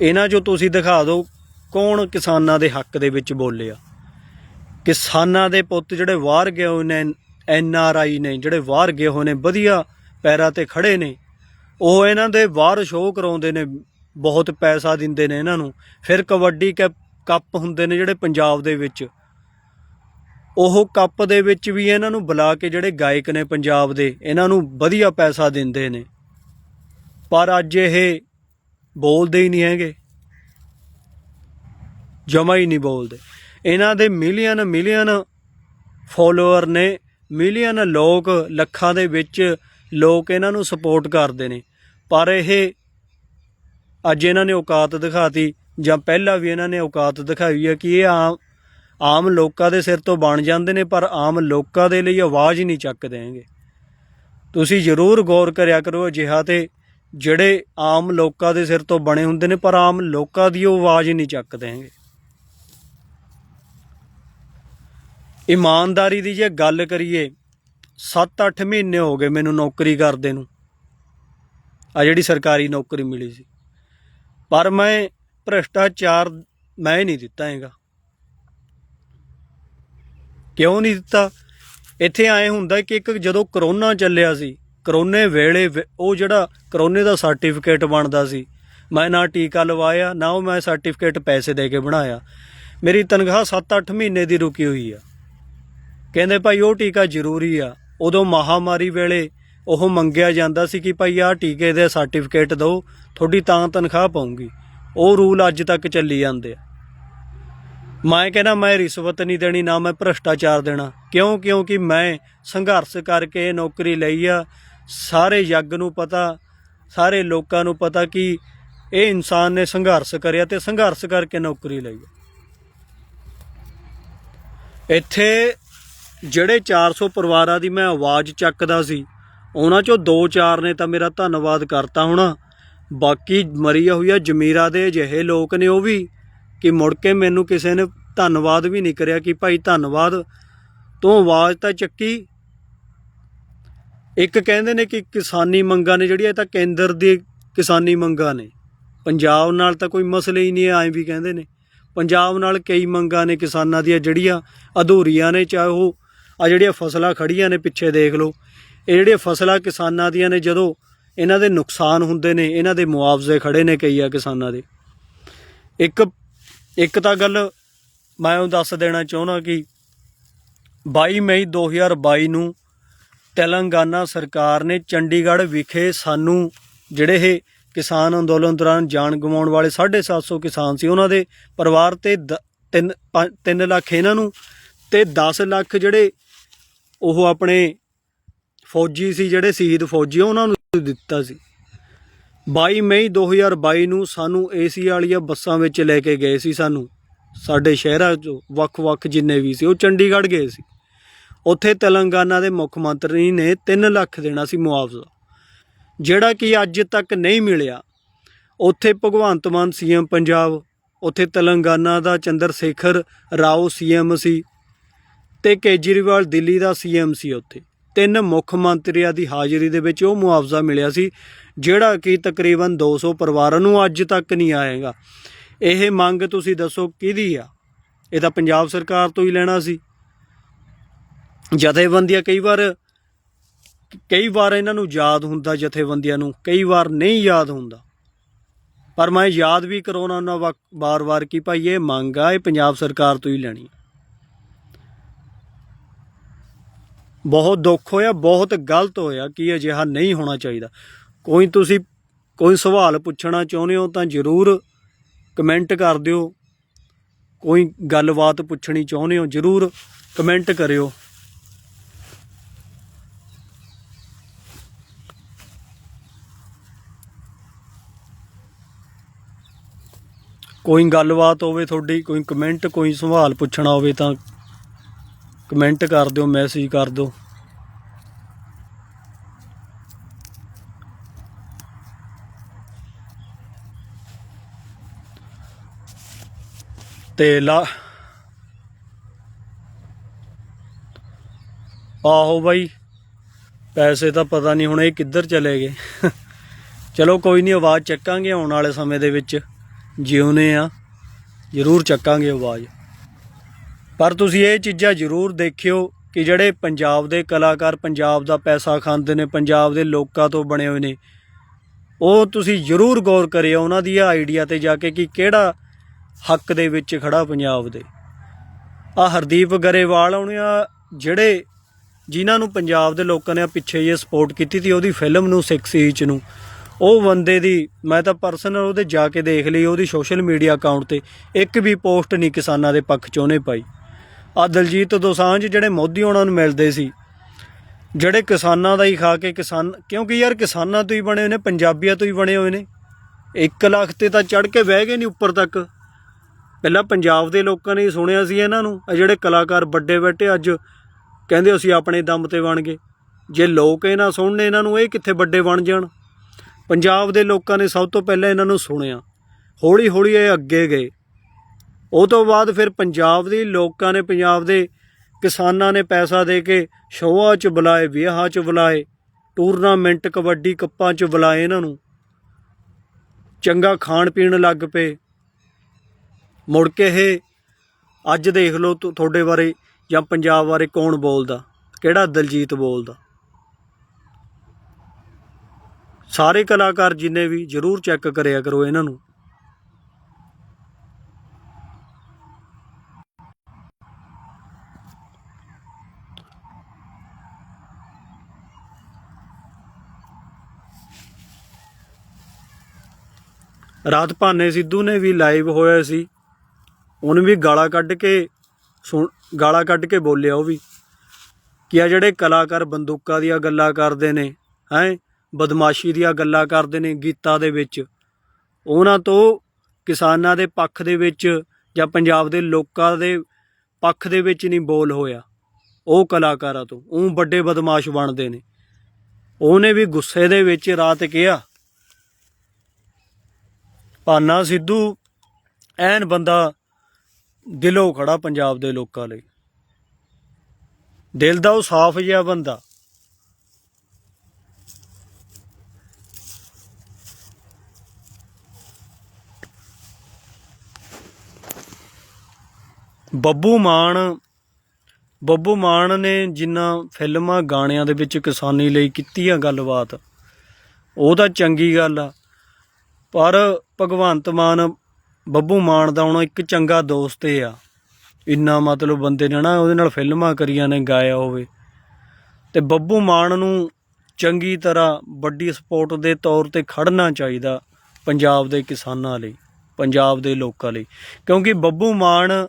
ਇਹਨਾਂ 'ਚੋਂ ਤੁਸੀਂ ਦਿਖਾ ਦਿਓ ਕੌਣ ਕਿਸਾਨਾਂ ਦੇ ਹੱਕ ਦੇ ਵਿੱਚ ਬੋਲਿਆ। ਕਿਸਾਨਾਂ ਦੇ ਪੁੱਤ ਜਿਹੜੇ ਬਾਹਰ ਗਏ ਹੋਏ ਨੇ, ਐਨ ਆਰ ਆਈ ਨੇ, ਜਿਹੜੇ ਬਾਹਰ ਗਏ ਹੋਏ ਨੇ, ਵਧੀਆ ਪੈਰਾਂ ਤੇ ਖੜੇ ਨੇ। ਉਹ ਇਹਨਾਂ ਦੇ ਬਾਹਰ ਸ਼ੋਅ ਕਰਾਉਂਦੇ ਨੇ, ਬਹੁਤ ਪੈਸਾ ਦਿੰਦੇ ਨੇ ਇਹਨਾਂ ਨੂੰ। ਫਿਰ ਕਬੱਡੀ ਕੱਪ ਕੱਪ ਹੁੰਦੇ ਨੇ ਜਿਹੜੇ ਪੰਜਾਬ ਦੇ ਵਿੱਚ। ਉਹ ਕੱਪ ਦੇ ਵਿੱਚ ਵੀ ਇਹਨਾਂ ਨੂੰ ਬੁਲਾ ਕੇ ਜਿਹੜੇ ਗਾਇਕ ਨੇ ਪੰਜਾਬ ਦੇ, ਇਹਨਾਂ ਨੂੰ ਵਧੀਆ ਪੈਸਾ ਦਿੰਦੇ ਨੇ। ਪਰ ਅੱਜ ਇਹ ਬੋਲਦੇ ਹੀ ਨਹੀਂ ਹੈਗੇ। ਜਮਾ ਹੀ ਨਹੀਂ ਬੋਲਦੇ। ਇਹਨਾਂ ਦੇ ਮਿਲੀਅਨ ਮਿਲੀਅਨ ਫੋਲੋਅਰ ਨੇ, ਮਿਲੀਅਨ ਲੋਕ ਲੱਖਾਂ ਦੇ ਵਿੱਚ ਲੋਕ ਇਹਨਾਂ ਨੂੰ ਸਪੋਰਟ ਕਰਦੇ ਨੇ। ਪਰ ਇਹ ਅੱਜ ਇਹਨਾਂ ਨੇ ਔਕਾਤ ਦਿਖਾਤੀ, ਜਾਂ ਪਹਿਲਾਂ ਵੀ ਇਹਨਾਂ ਨੇ ਔਕਾਤ ਦਿਖਾਈ ਹੈ ਕਿ ਇਹ ਆਮ ਆਮ ਲੋਕਾਂ ਦੇ ਸਿਰ ਤੋਂ ਬਣ ਜਾਂਦੇ ਨੇ, ਪਰ ਆਮ ਲੋਕਾਂ ਦੇ ਲਈ ਆਵਾਜ਼ ਹੀ ਨਹੀਂ ਚੱਕਦੇ ਹੈਗੇ। ਤੁਸੀਂ ਜ਼ਰੂਰ ਗੌਰ ਕਰਿਆ ਕਰੋ ਅਜਿਹਾ ਤੇ ਜਿਹੜੇ ਆਮ ਲੋਕਾਂ ਦੇ ਸਿਰ ਤੋਂ ਬਣੇ ਹੁੰਦੇ ਨੇ, ਪਰ ਆਮ ਲੋਕਾਂ ਦੀ ਉਹ ਆਵਾਜ਼ ਹੀ ਨਹੀਂ ਚੱਕਦੇ ਹੈਗੇ। ਇਮਾਨਦਾਰੀ ਦੀ ਜੇ ਗੱਲ ਕਰੀਏ 7-8 ਮਹੀਨੇ ਹੋ ਗਏ ਮੈਨੂੰ ਨੌਕਰੀ ਕਰਦੇ ਨੂੰ। ਆ ਜਿਹੜੀ ਸਰਕਾਰੀ ਨੌਕਰੀ ਮਿਲੀ ਸੀ। ਪਰ ਮੈਂ ਭ੍ਰਿਸ਼ਟਾਚਾਰ ਮੈਂ ਨਹੀਂ ਦਿੱਤਾ ਹੈਗਾ। ਕਿਉਂ ਨਹੀਂ ਦਿੱਤਾ? ਇੱਥੇ ਆਏ ਹੁੰਦਾ ਕਿ ਇੱਕ ਜਦੋਂ ਕਰੋਨਾ ਚੱਲਿਆ ਸੀ ਕਰੋਨੇ ਵੇਲੇ ਵ- ਉਹ ਜਿਹੜਾ ਕਰੋਨੇ ਦਾ ਸਰਟੀਫਿਕੇਟ ਬਣਦਾ ਸੀ। ਮੈਂ ਨਾ ਟੀਕਾ ਲਵਾਇਆ, ਨਾ ਉਹ ਮੈਂ ਸਰਟੀਫਿਕੇਟ ਪੈਸੇ ਦੇ ਕੇ ਬਣਾਇਆ। ਮੇਰੀ ਤਨਖਾਹ 7-8 ਮਹੀਨੇ ਦੀ ਰੁਕੀ ਹੋਈ ਆ। ਕਹਿੰਦੇ ਭਾਈ ਉਹ ਟੀਕਾ ਜ਼ਰੂਰੀ ਆ। ਉਦੋਂ ਮਹਾਮਾਰੀ ਵੇਲੇ ਉਹ ਮੰਗਿਆ ਜਾਂਦਾ ਸੀ ਕਿ ਭਾਈ ਆਹ ਟੀਕੇ ਦੇ ਸਰਟੀਫਿਕੇਟ ਦਿਓ, ਤੁਹਾਡੀ ਤਾਂ ਤਨਖਾਹ ਪਾਉਂਗੀ ਉਹ ਰੂਲ ਅੱਜ ਤੱਕ ਚੱਲੀ ਜਾਂਦੇ ਆ। ਮੈਂ ਕਹਿੰਦਾ ਮੈਂ ਰਿਸ਼ਵਤ ਨਹੀਂ ਦੇਣੀ, ਨਾ ਮੈਂ ਭ੍ਰਸ਼ਟਾਚਾਰ ਦੇਣਾ। ਕਿਉਂ? ਕਿਉਂਕਿ ਮੈਂ ਸੰਘਰਸ਼ ਕਰਕੇ ਇਹ ਨੌਕਰੀ ਲਈ ਆ। ਸਾਰੇ ਜੱਗ ਨੂੰ ਪਤਾ, ਸਾਰੇ ਲੋਕਾਂ ਨੂੰ ਪਤਾ ਕਿ ਇਹ ਇਨਸਾਨ ਨੇ ਸੰਘਰਸ਼ ਕਰਿਆ ਤੇ ਸੰਘਰਸ਼ ਕਰਕੇ ਨੌਕਰੀ ਲਈ ਇੱਥੇ ਜਿਹੜੇ 400 ਪਰਿਵਾਰਾਂ ਦੀ ਮੈਂ ਆਵਾਜ਼ ਚੱਕਦਾ ਸੀ, ਉਹਨਾਂ ਚੋਂ 2-4 ਨੇ ਤਾਂ ਮੇਰਾ ਧੰਨਵਾਦ ਕਰਤਾ ਹੋਣਾ। ਬਾਕੀ ਮਰੀਆ ਹੋਈਆ ਆ ਜਮੀਰਾ ਦੇ ਅਜਿਹੇ ਲੋਕ ਨੇ ਉਹ ਵੀ ਕਿ ਮੁੜ ਕੇ ਮੈਨੂੰ ਕਿਸੇ ਨੇ ਧੰਨਵਾਦ ਵੀ ਨਹੀਂ ਕਰਿਆ ਕਿ ਭਾਈ ਧੰਨਵਾਦ, ਤੂੰ ਆਵਾਜ਼ ਤਾਂ ਚੱਕੀ ਇੱਕ ਕਹਿੰਦੇ ਨੇ ਕਿ ਕਿਸਾਨੀ ਮੰਗਾਂ ਨੇ ਜਿਹੜੀਆਂ, ਇਹ ਤਾਂ ਕੇਂਦਰ ਦੀ ਕਿਸਾਨੀ ਮੰਗਾਂ ਨੇ। ਪੰਜਾਬ ਨਾਲ ਤਾਂ ਕੋਈ ਮਸਲੇ ਹੀ ਨਹੀਂ ਐਂ ਵੀ ਕਹਿੰਦੇ ਨੇ। ਪੰਜਾਬ ਨਾਲ ਕਈ ਮੰਗਾਂ ਨੇ ਕਿਸਾਨਾਂ ਦੀਆਂ, ਜਿਹੜੀਆਂ ਅਧੂਰੀਆਂ ਨੇ, ਚਾਹੇ ਉਹ ਆ ਜਿਹੜੀਆਂ ਫਸਲਾਂ ਖੜੀਆਂ ਨੇ, ਪਿੱਛੇ ਦੇਖ ਲਓ। ਇਹ ਜਿਹੜੀਆਂ ਫਸਲਾਂ ਕਿਸਾਨਾਂ ਦੀਆਂ ਨੇ, ਜਦੋਂ ਇਹਨਾਂ ਦੇ ਨੁਕਸਾਨ ਹੁੰਦੇ ਨੇ, ਇਹਨਾਂ ਦੇ ਮੁਆਵਜ਼ੇ ਖੜੇ ਨੇ ਕਈ ਆ ਕਿਸਾਨਾਂ ਦੇ। ਇੱਕ ਇੱਕ ਤਾਂ ਗੱਲ ਮੈਂ ਉਹ ਦੱਸ ਦੇਣਾ ਚਾਹੁੰਦਾ ਕਿ 22 ਮਈ 2022 ਨੂੰ ਤੇਲੰਗਾਨਾ ਸਰਕਾਰ ਨੇ ਚੰਡੀਗੜ੍ਹ ਵਿਖੇ ਸਾਨੂੰ ਜਿਹੜੇ ਇਹ ਕਿਸਾਨ ਅੰਦੋਲਨ ਦੌਰਾਨ ਜਾਨ ਗਵਾਉਣ ਵਾਲੇ 750 ਕਿਸਾਨ ਸੀ, ਉਹਨਾਂ ਦੇ ਪਰਿਵਾਰ ਤੇ 3 3 ਲੱਖ ਇਹਨਾਂ ਨੂੰ ਤੇ 10 ਲੱਖ ਜਿਹੜੇ ਉਹ ਆਪਣੇ ਫੌਜੀ ਸੀ, ਜਿਹੜੇ ਸ਼ਹੀਦ ਫੌਜੀ ਉਹਨਾਂ ਨੂੰ ਦਿੱਤਾ ਸੀ। 22 ਮਈ 2022 ਨੂੰ ਸਾਨੂੰ ਏਸੀ ਵਾਲੀਆਂ ਬੱਸਾਂ ਵਿੱਚ ਲੈ ਕੇ ਗਏ ਸੀ ਸਾਨੂੰ, ਸਾਡੇ ਸ਼ਹਿਰਾਂ ਚੋਂ ਵੱਖ-ਵੱਖ ਜਿੰਨੇ ਵੀ ਸੀ, ਉਹ ਚੰਡੀਗੜ੍ਹ ਗਏ ਸੀ। ਉੱਥੇ ਤੇਲੰਗਾਨਾ ਦੇ ਮੁੱਖ ਮੰਤਰੀ ਨੇ 3 ਲੱਖ ਦੇਣਾ ਸੀ ਮੁਆਵਜ਼ਾ। ਜਿਹੜਾ ਕਿ ਅੱਜ ਤੱਕ ਨਹੀਂ ਮਿਲਿਆ। ਉੱਥੇ ਭਗਵੰਤ ਮਾਨ ਸੀਐਮ ਪੰਜਾਬ, ਉੱਥੇ ਤੇਲੰਗਾਨਾ ਦਾ ਚੰਦਰ ਸ਼ੇਖਰ ਰਾਓ ਸੀਐਮ ਸੀ ਤੇ ਕੇਜਰੀਵਾਲ ਦਿੱਲੀ ਦਾ ਸੀਐਮ ਸੀ ਉੱਥੇ। ਤਿੰਨ ਮੁੱਖ ਮੰਤਰੀਆਂ ਦੀ ਹਾਜ਼ਰੀ ਦੇ ਵਿੱਚ ਉਹ ਮੁਆਵਜ਼ਾ ਮਿਲਿਆ ਸੀ, ਜਿਹੜਾ ਕਿ ਤਕਰੀਬਨ 200 ਪਰਿਵਾਰਾਂ ਨੂੰ ਅੱਜ ਤੱਕ ਨਹੀਂ ਆਏਗਾ। ਇਹ ਮੰਗ ਤੁਸੀਂ ਦੱਸੋ ਕਿਹਦੀ ਆ? ਇਹ ਤਾਂ ਪੰਜਾਬ ਸਰਕਾਰ ਤੋਂ ਹੀ ਲੈਣਾ ਸੀ। ਜਥੇਬੰਦੀਆਂ ਕਈ ਵਾਰ ਕਈ ਵਾਰ ਇਹਨਾਂ ਨੂੰ ਯਾਦ ਹੁੰਦਾ ਜਥੇਬੰਦੀਆਂ ਨੂੰ, ਕਈ ਵਾਰ ਨਹੀਂ ਯਾਦ ਹੁੰਦਾ। ਪਰ ਮੈਂ ਯਾਦ ਵੀ ਕਰਾਉਣਾ ਉਹਨਾਂ ਵਾਰ-ਵਾਰ ਕਿ ਭਾਈ ਇਹ ਮੰਗ ਆ, ਇਹ ਪੰਜਾਬ ਸਰਕਾਰ ਤੋਂ ਹੀ ਲੈਣੀ ਬਹੁਤ ਦੁੱਖ ਹੋਇਆ, ਬਹੁਤ ਗਲਤ ਹੋਇਆ ਕਿ ਅਜਿਹਾ ਨਹੀਂ ਹੋਣਾ ਚਾਹੀਦਾ। ਕੋਈ ਤੁਸੀਂ, ਕੋਈ ਸਵਾਲ ਪੁੱਛਣਾ ਚਾਹੁੰਦੇ ਹੋ ਤਾਂ ਜ਼ਰੂਰ ਕਮੈਂਟ ਕਰ ਦਿਓ। ਕੋਈ ਗੱਲਬਾਤ ਪੁੱਛਣੀ ਚਾਹੁੰਦੇ ਹੋ, ਜ਼ਰੂਰ ਕਮੈਂਟ ਕਰਿਓ। ਕੋਈ ਗੱਲਬਾਤ ਹੋਵੇ ਤੁਹਾਡੀ, ਕੋਈ ਕਮੈਂਟ ਕੋਈ ਸਵਾਲ ਪੁੱਛਣਾ ਹੋਵੇ ਤਾਂ ਕਮੈਂਟ ਕਰ ਦਿਓ ਮੈਸੇਜ ਕਰ ਦਿਓ। ਤੇ ਲਾ ਆਹੋ ਬਾਈ, ਪੈਸੇ ਤਾਂ ਪਤਾ ਨਹੀਂ ਹੁਣ ਇਹ ਕਿੱਧਰ ਚਲੇ ਗਏ। ਚਲੋ ਕੋਈ ਨਹੀਂ, ਆਵਾਜ਼ ਚੱਕਾਂਗੇ ਆਉਣ ਵਾਲੇ ਸਮੇਂ ਦੇ ਵਿੱਚ। ਜਿਉਨੇ ਆ, ਜ਼ਰੂਰ ਚੱਕਾਂਗੇ ਆਵਾਜ਼। ਪਰ ਤੁਸੀਂ ਇਹ ਚੀਜ਼ਾਂ ਜ਼ਰੂਰ ਦੇਖਿਓ ਕਿ ਜਿਹੜੇ ਪੰਜਾਬ ਦੇ ਕਲਾਕਾਰ, ਪੰਜਾਬ ਦਾ ਪੈਸਾ ਖਾਂਦੇ ਨੇ, ਪੰਜਾਬ ਦੇ ਲੋਕਾਂ ਤੋਂ ਬਣੇ ਹੋਏ ਨੇ, ਉਹ ਤੁਸੀਂ ਜ਼ਰੂਰ ਗੌਰ ਕਰਿਓ ਉਹਨਾਂ ਦੀ ਆਈਡੀਆ ਤੇ ਜਾ ਕੇ ਕਿ ਕਿਹੜਾ ਹੱਕ ਦੇ ਵਿੱਚ ਖੜਾ ਪੰਜਾਬ ਦੇ। ਆ ਹਰਦੀਪ ਗਰੇਵਾਲ ਉਹਨੇ ਆ ਜਿਹੜੇ ਜਿਨ੍ਹਾਂ ਨੂੰ ਪੰਜਾਬ ਦੇ ਲੋਕਾਂ ਨੇ ਪਿੱਛੇ ਜੇ ਸਪੋਰਟ ਕੀਤੀ ਸੀ, ਉਹਦੀ ਫਿਲਮ ਨੂੰ 6 ਇੰਚ ਨੂੰ। ਉਹ ਬੰਦੇ ਦੀ, ਮੈਂ ਤਾਂ ਪਰਸਨਲ ਉਹਦੇ ਜਾ ਕੇ ਦੇਖ ਲਈ ਉਹਦੀ ਸੋਸ਼ਲ ਮੀਡੀਆ ਅਕਾਊਂਟ ਤੇ। ਇੱਕ ਵੀ ਪੋਸਟ ਨਹੀਂ ਕਿਸਾਨਾਂ ਦੇ ਪੱਖ 'ਚ ਉਹਨੇ ਪਾਈ। ਆ ਦਲਜੀਤ ਦੋਸਾਂਝ ਜਿਹੜੇ ਮੋਦੀ ਉਹਨਾਂ ਨੂੰ ਮਿਲਦੇ ਸੀ, ਜਿਹੜੇ ਕਿਸਾਨਾਂ ਦਾ ਹੀ ਖਾ ਕੇ ਕਿਸਾਨ, ਕਿਉਂਕਿ ਯਾਰ ਕਿਸਾਨਾਂ ਤੋਂ ਹੀ ਬਣੇ ਹੋਏ ਨੇ, ਪੰਜਾਬੀਆਂ ਤੋਂ ਹੀ ਬਣੇ ਹੋਏ ਨੇ। 1 ਲੱਖ ਤੇ ਤਾਂ ਚੜ ਕੇ ਬਹਿ ਗਏ ਨਹੀਂ ਉੱਪਰ ਤੱਕ। ਪਹਿਲਾਂ ਪੰਜਾਬ ਦੇ ਲੋਕਾਂ ਨੇ ਹੀ ਸੁਣਿਆ ਸੀ ਇਹਨਾਂ ਨੂੰ ਆ ਜਿਹੜੇ ਕਲਾਕਾਰ ਵੱਡੇ ਬੈਠੇ ਅੱਜ, ਕਹਿੰਦੇ ਅਸੀਂ ਆਪਣੇ ਦਮ ਤੇ ਬਣ ਗਏ। ਜੇ ਲੋਕ ਇਹ ਨਾ ਸੁਣਨ, ਇਹਨਾਂ ਨੂੰ ਇਹ ਕਿੱਥੇ ਵੱਡੇ ਬਣ ਜਾਣ? ਪੰਜਾਬ ਦੇ ਲੋਕਾਂ ਨੇ ਸਭ ਤੋਂ ਪਹਿਲਾਂ ਇਹਨਾਂ ਨੂੰ ਸੁਣਿਆ। ਹੌਲੀ ਹੌਲੀ ਇਹ ਅੱਗੇ ਗਏ। ਉਹ ਤੋਂ ਬਾਅਦ ਫਿਰ ਪੰਜਾਬ ਦੇ ਲੋਕਾਂ ਨੇ ਪੰਜਾਬ ਦੇ ਕਿਸਾਨਾਂ ਨੇ ਪੈਸਾ ਦੇ ਕੇ ਸ਼ੋਆ 'ਚ ਬੁਲਾਏ, ਵਿਆਹਾਂ 'ਚ ਬੁਲਾਏ, ਟੂਰਨਾਮੈਂਟ, ਕਬੱਡੀ ਕੱਪਾਂ 'ਚ ਬੁਲਾਏ ਇਹਨਾਂ ਨੂੰ। ਚੰਗਾ ਖਾਣ ਪੀਣ ਲੱਗ ਪਏ। ਮੁੜ ਕੇ ਇਹ ਅੱਜ ਦੇਖ ਲਓ ਤੁ- ਤੁਹਾਡੇ ਬਾਰੇ ਜਾਂ ਪੰਜਾਬ ਬਾਰੇ ਕੌਣ ਬੋਲਦਾ? ਕਿਹੜਾ ਦਲਜੀਤ ਬੋਲਦਾ? ਸਾਰੇ ਕਲਾਕਾਰ ਜਿੰਨੇ ਵੀ ਜਰੂਰ ਚੈੱਕ ਕਰਿਆ ਕਰੋ ਇਹਨਾਂ ਨੂੰ। ਰਾਤ ਭਾਨੇ ਸਿੱਧੂ ਨੇ ਵੀ ਲਾਈਵ ਹੋਇਆ ਸੀ। ਉਹਨੇ ਵੀ ਗਾਲਾਂ ਕੱਢ ਕੇ ਸੁਣ, ਗਾਲਾਂ ਕੱਢ ਕੇ ਬੋਲਿਆ ਉਹ ਵੀ। ਕਿ ਆ ਜਿਹੜੇ ਕਲਾਕਾਰ ਬੰਦੂਕਾਂ ਦੀਆਂ ਗੱਲਾਂ ਕਰਦੇ ਨੇ, ਹੈ? ਬਦਮਾਸ਼ੀ ਦੀਆਂ ਗੱਲਾਂ ਕਰਦੇ ਨੇ ਗੀਤਾਂ ਦੇ ਵਿੱਚ। ਉਹਨਾਂ ਤੋਂ ਕਿਸਾਨਾਂ ਦੇ ਪੱਖ ਦੇ ਵਿੱਚ ਜਾਂ ਪੰਜਾਬ ਦੇ ਲੋਕਾਂ ਦੇ ਪੱਖ ਦੇ ਵਿੱਚ ਨਹੀਂ ਬੋਲ ਹੋਇਆ। ਉਹ ਕਲਾਕਾਰਾਂ ਤੋਂ, ਉਹ ਵੱਡੇ ਬਦਮਾਸ਼ ਬਣਦੇ ਨੇ। ਉਹਨੇ ਵੀ ਗੁੱਸੇ ਦੇ ਵਿੱਚ ਰਾਤ ਕਿਹਾ, ਭਾਨਾ ਸਿੱਧੂ, ਐਨ ਬੰਦਾ ਦਿਲੋਂ ਖੜਾ ਪੰਜਾਬ ਦੇ ਲੋਕਾਂ ਲਈ। ਦਿਲ ਦਾ ਉਹ ਸਾਫ਼ ਜਿਹਾ ਬੰਦਾ। ਬੱਬੂ ਮਾਨ ਬੱਬੂ ਮਾਨ ਨੇ ਜਿੰਨਾ ਫਿਲਮਾਂ ਗਾਣਿਆਂ ਦੇ ਵਿੱਚ ਕਿਸਾਨੀ ਲਈ ਕੀਤੀ ਆ ਗੱਲਬਾਤ, ਉਹ ਤਾਂ ਚੰਗੀ ਗੱਲ ਆ। ਪਰ ਭਗਵੰਤ ਮਾਨ, ਬੱਬੂ ਮਾਨ ਦਾ ਹੁਣ ਇੱਕ ਚੰਗਾ ਦੋਸਤ ਏ ਆ। ਇੰਨਾ ਮਤਲਬ ਬੰਦੇ ਨੇ ਨਾ ਉਹਦੇ ਨਾਲ ਫਿਲਮਾਂ ਕਰੀਆਂ ਨੇ, ਗਾਇਆ ਹੋਵੇ। ਤੇ ਬੱਬੂ ਮਾਨ ਨੂੰ ਚੰਗੀ ਤਰ੍ਹਾਂ ਵੱਡੀ ਸਪੋਰਟ ਦੇ ਤੌਰ ਤੇ ਖੜਨਾ ਚਾਹੀਦਾ ਪੰਜਾਬ ਦੇ ਕਿਸਾਨਾਂ ਲਈ, ਪੰਜਾਬ ਦੇ ਲੋਕਾਂ ਲਈ। ਕਿਉਂਕਿ ਬੱਬੂ ਮਾਨ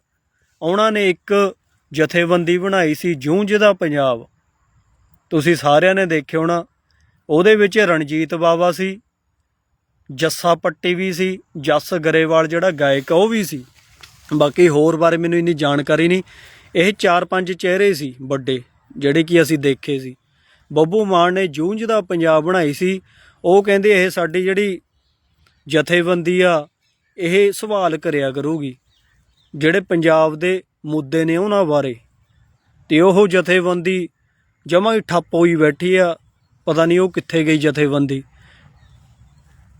ਉਹਨਾਂ ਨੇ ਇੱਕ ਜਥੇਬੰਦੀ ਬਣਾਈ ਸੀ ਜੂੰਝ ਦਾ ਪੰਜਾਬ। ਤੁਸੀਂ ਸਾਰਿਆਂ ਨੇ ਦੇਖਿਆ ਹੋਣਾ, ਉਹਦੇ ਵਿੱਚ ਰਣਜੀਤ ਬਾਵਾ ਸੀ, ਜੱਸਾ ਪੱਟੀ ਵੀ ਸੀ, ਜੱਸ ਗਰੇਵਾਲ ਜਿਹੜਾ ਗਾਇਕ ਉਹ ਵੀ ਸੀ। ਬਾਕੀ ਹੋਰ ਬਾਰੇ ਮੈਨੂੰ ਇੰਨੀ ਜਾਣਕਾਰੀ ਨਹੀਂ। ਇਹ ਚਾਰ ਪੰਜ ਚਿਹਰੇ ਸੀ ਵੱਡੇ, ਜਿਹੜੇ ਕਿ ਅਸੀਂ ਦੇਖੇ ਸੀ। ਬੱਬੂ ਮਾਨ ਨੇ ਜੂੰਝ ਦਾ ਪੰਜਾਬ ਬਣਾਈ ਸੀ। ਉਹ ਕਹਿੰਦੇ ਇਹ ਸਾਡੀ ਜਿਹੜੀ ਜਥੇਬੰਦੀ ਆ, ਇਹ ਸਵਾਲ ਕਰਿਆ ਕਰੂਗੀ। ਜਿਹੜੇ ਪੰਜਾਬ ਦੇ ਮੁੱਦੇ ਨੇ ਉਹਨਾਂ ਬਾਰੇ। ਤੇ ਉਹ ਜਥੇਬੰਦੀ ਜਮਾਂ ਹੀ ਠੱਪ ਹੋਈ ਬੈਠੀ ਆ, ਪਤਾ ਨਹੀਂ ਉਹ ਕਿੱਥੇ ਗਈ ਜਥੇਬੰਦੀ।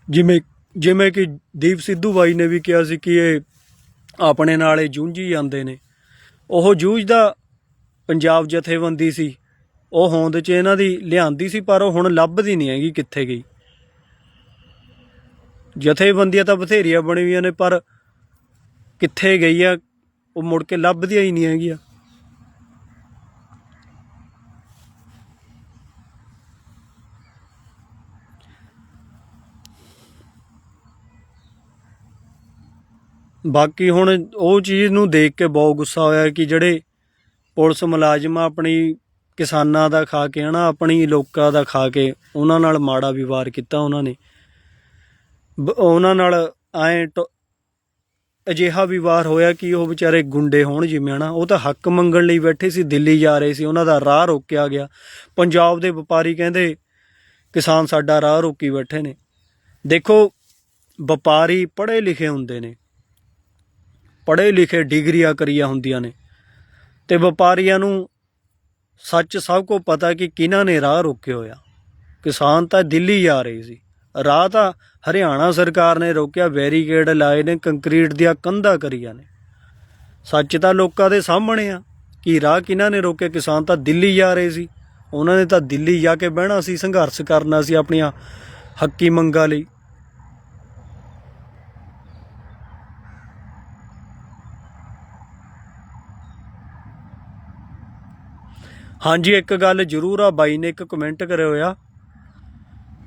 ਜਿਵੇਂ ਜਿਵੇਂ ਕਿ ਦੀਪ ਸਿੱਧੂ ਬਾਈ ਨੇ ਵੀ ਕਿਹਾ ਸੀ ਕਿ ਇਹ ਆਪਣੇ ਨਾਲ ਇਹ ਜੂਝੀ ਜਾਂਦੇ ਨੇ। ਉਹ ਜੂਝਦਾ ਪੰਜਾਬ ਜਥੇਬੰਦੀ ਸੀ। ਉਹ ਹੋਂਦ 'ਚ ਇਹਨਾਂ ਦੀ ਲਿਆਂਦੀ ਸੀ, ਪਰ ਉਹ ਹੁਣ ਲੱਭਦੀ ਨਹੀਂ ਹੈਗੀ ਕਿੱਥੇ ਗਈ। ਜਥੇਬੰਦੀਆਂ ਤਾਂ ਬਥੇਰੀਆਂ ਬਣੀ ਹੋਈਆਂ ਨੇ, ਪਰ ਕਿੱਥੇ ਗਈ ਆ, ਉਹ ਮੁੜ ਕੇ ਲੱਭਦੀਆਂ ਹੀ ਨਹੀਂ ਹੈਗੀਆਂ। ਬਾਕੀ ਹੁਣ ਉਹ ਚੀਜ਼ ਨੂੰ ਦੇਖ ਕੇ ਬਹੁਤ ਗੁੱਸਾ ਹੋਇਆ ਕਿ ਜਿਹੜੇ ਪੁਲਿਸ ਮੁਲਾਜ਼ਮ ਆਪਣੀ ਕਿਸਾਨਾਂ ਦਾ ਖਾ ਕੇ ਹਨਾ, ਆਪਣੀ ਲੋਕਾਂ ਦਾ ਖਾ ਕੇ ਉਹਨਾਂ ਨਾਲ ਮਾੜਾ ਵਿਵਹਾਰ ਕੀਤਾ ਉਹਨਾਂ ਨੇ। ਉਹਨਾਂ ਨਾਲ ਐ ਅਜਿਹਾ ਵਿਵਹਾਰ ਹੋਇਆ ਕਿ ਉਹ ਵਿਚਾਰੇ ਗੁੰਡੇ ਹੋਣ ਜਿਵੇਂ, ਹਨਾ? ਉਹ ਤਾਂ ਹੱਕ ਮੰਗਣ ਲਈ ਬੈਠੇ ਸੀ, ਦਿੱਲੀ ਜਾ ਰਹੇ ਸੀ, ਉਹਨਾਂ ਦਾ ਰਾਹ ਰੋਕਿਆ ਗਿਆ। ਪੰਜਾਬ ਦੇ ਵਪਾਰੀ ਕਹਿੰਦੇ, ਕਿਸਾਨ ਸਾਡਾ ਰਾਹ ਰੋਕੀ ਬੈਠੇ ਨੇ। ਦੇਖੋ, ਵਪਾਰੀ ਪੜ੍ਹੇ ਲਿਖੇ ਹੁੰਦੇ ਨੇ। ਪੜ੍ਹੇ ਲਿਖੇ ਡਿਗਰੀਆਂ ਕਰੀਆਂ ਹੁੰਦੀਆਂ ਨੇ। ਤੇ ਵਪਾਰੀਆਂ ਨੂੰ ਸੱਚ ਸਭ ਕੋ ਪਤਾ ਕਿ ਕਿਹਨਾਂ ਨੇ ਰਾਹ ਰੋਕਿਆ ਹੋਇਆ। ਕਿਸਾਨ ਤਾਂ ਦਿੱਲੀ ਜਾ ਰਹੇ ਸੀ। ਰਾਹ ਤਾਂ ਹਰਿਆਣਾ ਸਰਕਾਰ ਨੇ ਰੋਕਿਆ, ਬੈਰੀਕੇਡ ਲਾਏ ਨੇ, ਕੰਕਰੀਟ ਦੀਆਂ ਕੰਧਾਂ ਕਰੀਆਂ ਨੇ। ਸੱਚ ਤਾਂ ਲੋਕਾਂ ਦੇ ਸਾਹਮਣੇ ਆ ਕਿ ਰਾਹ ਕਿਹਨਾਂ ਨੇ ਰੋਕਿਆ? ਕਿਸਾਨ ਤਾਂ ਦਿੱਲੀ ਜਾ ਰਹੇ ਸੀ। ਉਹਨਾਂ ਨੇ ਤਾਂ ਦਿੱਲੀ ਜਾ ਕੇ ਬਹਿਣਾ ਸੀ, ਸੰਘਰਸ਼ ਕਰਨਾ ਸੀ ਆਪਣੀਆਂ ਹੱਕੀ ਮੰਗਾਂ ਲਈ। ਹਾਂਜੀ, ਇੱਕ ਗੱਲ ਜ਼ਰੂਰ ਆ, ਬਾਈ ਨੇ ਇੱਕ ਕਮੈਂਟ ਕਰਿਆ ਹੋਇਆ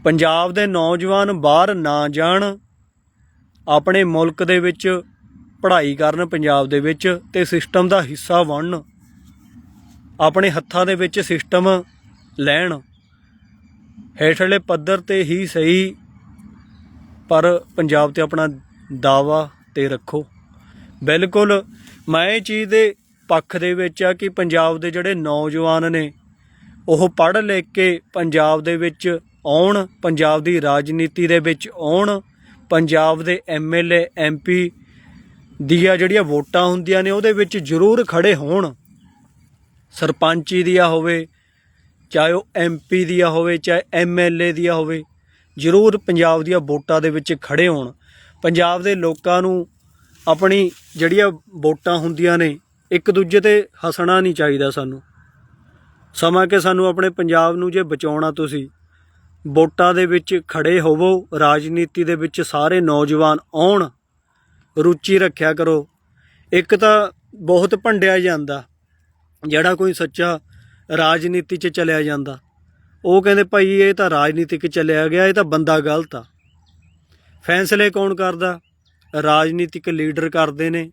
ਪੰਜਾਬ ਦੇ ਨੌਜਵਾਨ ਬਾਹਰ ਨਾ ਜਾਣ, ਆਪਣੇ ਮੁਲਕ ਦੇ ਵਿੱਚ ਪੜ੍ਹਾਈ ਕਰਨ ਪੰਜਾਬ ਦੇ ਵਿੱਚ ਤੇ ਸਿਸਟਮ ਦਾ ਹਿੱਸਾ ਬਣਨ, ਆਪਣੇ ਹੱਥਾਂ ਦੇ ਵਿੱਚ ਸਿਸਟਮ ਲੈਣ, ਹੇਠਲੇ ਪੱਧਰ ਤੇ ਹੀ ਸਹੀ, ਪਰ ਪੰਜਾਬ ਤੇ ਆਪਣਾ ਦਾਵਾ ਤੇ ਰੱਖੋ। ਬਿਲਕੁਲ ਮੈਂ ਇਹ ਚੀਜ਼ ਦੇ ਪੱਖ ਦੇ ਵਿੱਚ ਆ ਕਿ ਪੰਜਾਬ ਦੇ ਜਿਹੜੇ ਨੌਜਵਾਨ ਨੇ, ਉਹ ਪੜ੍ਹ ਲਿਖ ਕੇ ਪੰਜਾਬ ਦੇ ਵਿੱਚ ਆਉਣ, ਪੰਜਾਬ ਦੀ ਰਾਜਨੀਤੀ ਦੇ ਵਿੱਚ ਆਉਣ, ਪੰਜਾਬ ਦੇ ਐਮਐਲਏ ਐਮਪੀ ਦੀਆਂ ਜਿਹੜੀਆਂ ਵੋਟਾਂ ਹੁੰਦੀਆਂ ਨੇ, ਉਹਦੇ ਵਿੱਚ ਜ਼ਰੂਰ ਖੜੇ ਹੋਣ। ਸਰਪੰਚੀ ਦੀਆਂ ਹੋਵੇ, ਚਾਹੇ ਉਹ ਐਮਪੀ ਦੀਆਂ ਹੋਵੇ, ਚਾਹੇ ਐਮਐਲਏ ਦੀਆਂ ਹੋਵੇ, ਜ਼ਰੂਰ ਪੰਜਾਬ ਦੀਆਂ ਵੋਟਾਂ ਦੇ ਵਿੱਚ ਖੜੇ ਹੋਣ। ਪੰਜਾਬ ਦੇ ਲੋਕਾਂ ਨੂੰ ਆਪਣੀ ਜਿਹੜੀਆਂ ਵੋਟਾਂ ਹੁੰਦੀਆਂ ਨੇ, ਇੱਕ ਦੂਜੇ ਤੇ ਹੱਸਣਾ ਨਹੀਂ ਚਾਹੀਦਾ ਸਾਨੂੰ। ਸਮਾਂ ਕਿ ਸਾਨੂੰ ਆਪਣੇ ਪੰਜਾਬ ਨੂੰ ਜੇ ਬਚਾਉਣਾ ਤੁਸੀਂ ਵੋਟਾਂ ਦੇ ਵਿੱਚ ਖੜੇ ਹੋਵੋ, ਰਾਜਨੀਤੀ ਦੇ ਵਿੱਚ ਸਾਰੇ ਨੌਜਵਾਨ ਆਉਣ, ਰੁਚੀ ਰੱਖਿਆ ਕਰੋ। ਇੱਕ ਤਾਂ ਬਹੁਤ ਭੰਡਿਆ ਜਾਂਦਾ, ਜਿਹੜਾ ਕੋਈ ਸੱਚਾ ਰਾਜਨੀਤੀ 'ਚ ਚਲਿਆ ਜਾਂਦਾ। ਉਹ ਕਹਿੰਦੇ ਭਾਈ ਇਹ ਤਾਂ ਰਾਜਨੀਤਿਕ ਚਲਿਆ ਗਿਆ, ਇਹ ਤਾਂ ਬੰਦਾ ਗਲਤ ਆ। ਫੈਸਲੇ ਕੌਣ ਕਰਦਾ? ਰਾਜਨੀਤਿਕ ਲੀਡਰ ਕਰਦੇ ਨੇ।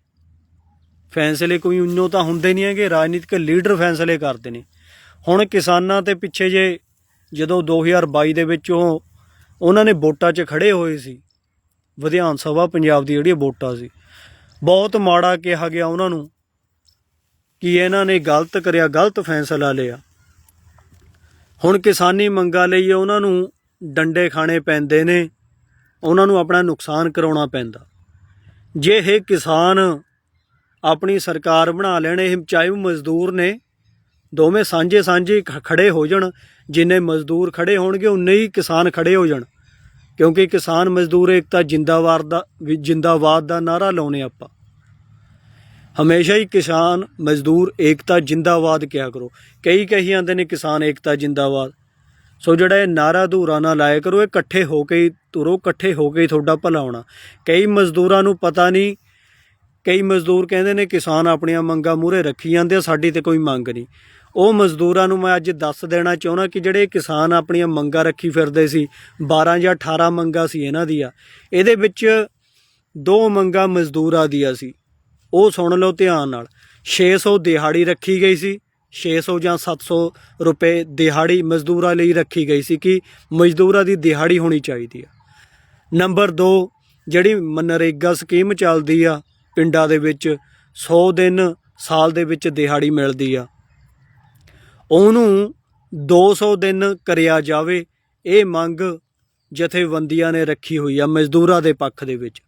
ਫੈਸਲੇ ਕੋਈ ਉਨੋਂ ਤਾਂ ਹੁੰਦੇ ਨਹੀਂ ਹੈਗੇ, ਰਾਜਨੀਤਿਕ ਲੀਡਰ ਫੈਸਲੇ ਕਰਦੇ ਨੇ। ਹੁਣ ਕਿਸਾਨਾਂ ਤੇ ਪਿੱਛੇ ਜੇ ਜਦੋਂ 2022 ਦੇ ਵਿੱਚ ਉਹ ਉਹਨਾਂ ਨੇ ਵੋਟਾਂ 'ਚ ਖੜੇ ਹੋਏ ਸੀ, ਵਿਧਾਨ ਸਭਾ ਪੰਜਾਬ ਦੀ ਜਿਹੜੀ ਵੋਟਾਂ ਸੀ, ਬਹੁਤ ਮਾੜਾ ਕਿਹਾ ਗਿਆ ਉਹਨਾਂ ਨੂੰ ਕਿ ਇਹਨਾਂ ਨੇ ਗਲਤ ਕਰਿਆ, ਗਲਤ ਫੈਸਲਾ ਲਿਆ। ਹੁਣ ਕਿਸਾਨੀ ਮੰਗਾਂ ਲਈ ਉਹਨਾਂ ਨੂੰ ਡੰਡੇ ਖਾਣੇ ਪੈਂਦੇ ਨੇ, ਉਹਨਾਂ ਨੂੰ ਆਪਣਾ ਨੁਕਸਾਨ ਕਰਾਉਣਾ ਪੈਂਦਾ। ਜੇ ਇਹ ਕਿਸਾਨ ਆਪਣੀ ਸਰਕਾਰ ਬਣਾ ਲੈਣ, ਇਹ ਚਾਹੇ ਮਜ਼ਦੂਰ ਨੇ ਦੋਵੇਂ ਸਾਂਝੇ ਸਾਂਝੇ ਖ- ਖੜੇ ਹੋ ਜਾਣ, ਜਿੰਨੇ ਮਜ਼ਦੂਰ ਖੜੇ ਹੋਣਗੇ, ਉਨੇ ਹੀ ਕਿਸਾਨ ਖੜੇ ਹੋ ਜਾਣ। ਕਿਉਂਕਿ ਕਿਸਾਨ ਮਜ਼ਦੂਰ ਏਕਤਾ ਜਿੰਦਾਬਾਦ ਦਾ ਵੀ ਜਿੰਦਾਬਾਦ ਦਾ ਨਾਰਾ ਲਾਉਨੇ ਆਪਾਂ। ਹਮੇਸ਼ਾ ਹੀ ਕਿਸਾਨ, ਮਜ਼ਦੂਰ ਏਕਤਾ, ਜਿੰਦਾਬਾਦ ਕਿਹਾ ਕਰੋ। ਕਈ ਕਹੀ ਜਾਂਦੇ ਨੇ ਕਿਸਾਨ ਏਕਤਾ, ਜਿੰਦਾਬਾਦ। ਸੋ ਜਿਹੜਾ ਇਹ ਨਾਰਾ ਅਧੂਰਾ ਨਾ ਲਾਇਆ ਕਰੋ, ਇਹ ਇਕੱਠੇ ਹੋ ਕੇ ਹੀ ਤੁਰੋ, ਇਕੱਠੇ ਹੋ ਕੇ ਹੀ ਤੁਹਾਡਾ ਭਲਾ ਹੋਣਾ। ਕਈ ਮਜ਼ਦੂਰਾਂ ਨੂੰ ਪਤਾ ਨਹੀਂ, ਕਈ ਮਜ਼ਦੂਰ ਕਹਿੰਦੇ ਨੇ ਕਿਸਾਨ ਆਪਣੀਆਂ ਮੰਗਾਂ ਮੂਹਰੇ ਰੱਖੀ ਜਾਂਦੇ ਆ, ਸਾਡੀ ਤੇ ਕੋਈ ਮੰਗ ਨਹੀਂ। ਉਹ ਮਜ਼ਦੂਰਾਂ ਨੂੰ ਮੈਂ ਅੱਜ ਦੱਸ ਦੇਣਾ ਚਾਹੁੰਦਾ ਕਿ ਜਿਹੜੇ ਕਿਸਾਨ ਆਪਣੀਆਂ ਮੰਗਾਂ ਰੱਖੀ ਫਿਰਦੇ ਸੀ 12 ਜਾਂ 18 ਮੰਗਾਂ ਸੀ ਇਹਨਾਂ ਦੀਆਂ, ਇਹਦੇ ਵਿੱਚ ਦੋ ਮੰਗਾਂ ਮਜ਼ਦੂਰਾਂ ਦੀਆਂ ਸੀ। ਉਹ ਸੁਣ ਲਓ ਧਿਆਨ ਨਾਲ 600 ਦਿਹਾੜੀ ਰੱਖੀ ਗਈ ਸੀ 600 ਜਾਂ 700 ਰੁਪਏ ਦਿਹਾੜੀ ਮਜ਼ਦੂਰਾਂ ਲਈ ਰੱਖੀ ਗਈ ਸੀ ਕਿ ਮਜ਼ਦੂਰਾਂ ਦੀ ਦਿਹਾੜੀ ਹੋਣੀ ਚਾਹੀਦੀ ਆ। ਨੰਬਰ 2 ਜਿਹੜੀ ਮਨਰੇਗਾ ਸਕੀਮ ਚੱਲਦੀ ਆ, ਪਿੰਡਾਂ ਦੇ ਵਿੱਚ 100 ਦਿਨ ਸਾਲ ਦੇ ਵਿੱਚ ਦਿਹਾੜੀ ਮਿਲਦੀ ਆ। ਉਹਨੂੰ 200 ਦਿਨ ਕਰਿਆ ਜਾਵੇ, ਇਹ ਮੰਗ ਜਥੇਬੰਦੀਆਂ ਨੇ ਰੱਖੀ ਹੋਈ ਆ ਮਜ਼ਦੂਰਾਂ ਦੇ ਪੱਖ ਦੇ ਵਿੱਚ।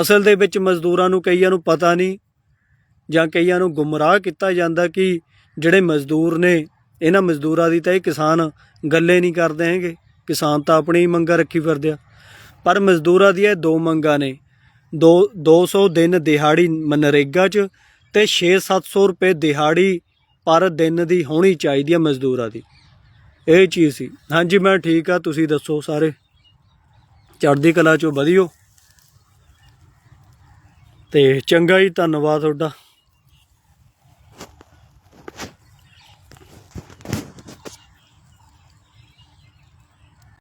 ਅਸਲ ਦੇ ਵਿੱਚ ਮਜ਼ਦੂਰਾਂ ਨੂੰ ਕਈਆਂ ਨੂੰ ਪਤਾ ਨਹੀਂ ਜਾਂ ਕਈਆਂ ਨੂੰ ਗੁੰਮਰਾਹ ਕੀਤਾ ਜਾਂਦਾ ਕਿ ਜਿਹੜੇ ਮਜ਼ਦੂਰ ਨੇ, ਇਹਨਾਂ ਮਜ਼ਦੂਰਾਂ ਦੀ ਤਾਂ ਇਹ ਕਿਸਾਨ ਗੱਲੇ ਨਹੀਂ ਕਰਦੇ ਹੈਗੇ, ਕਿਸਾਨ ਤਾਂ ਆਪਣੀ ਹੀ ਮੰਗਾਂ ਰੱਖੀ ਫਿਰਦੇ ਆ। ਪਰ ਮਜ਼ਦੂਰਾਂ ਦੀਆਂ ਦੋ ਮੰਗਾਂ ਨੇ, ਦੋ 200 ਦਿਨ ਦਿਹਾੜੀ ਮਨਰੇਗਾ 'ਚ ਤੇ 6-700 ਰੁਪਏ ਦਿਹਾੜੀ ਪਰ ਦਿਨ ਦੀ ਹੋਣੀ ਚਾਹੀਦੀ ਹੈ ਮਜ਼ਦੂਰਾਂ ਦੀ। ਇਹ ਚੀਜ਼ ਸੀ। ਹਾਂਜੀ, ਮੈਂ ਠੀਕ ਆ, ਤੁਸੀਂ ਦੱਸੋ ਸਾਰੇ। ਚੜ੍ਹਦੀ ਕਲਾ ਚੋਂ ਵਧੀਓ। ਤੇ ਚੰਗਾ ਜੀ, ਧੰਨਵਾਦ ਤੁਹਾਡਾ।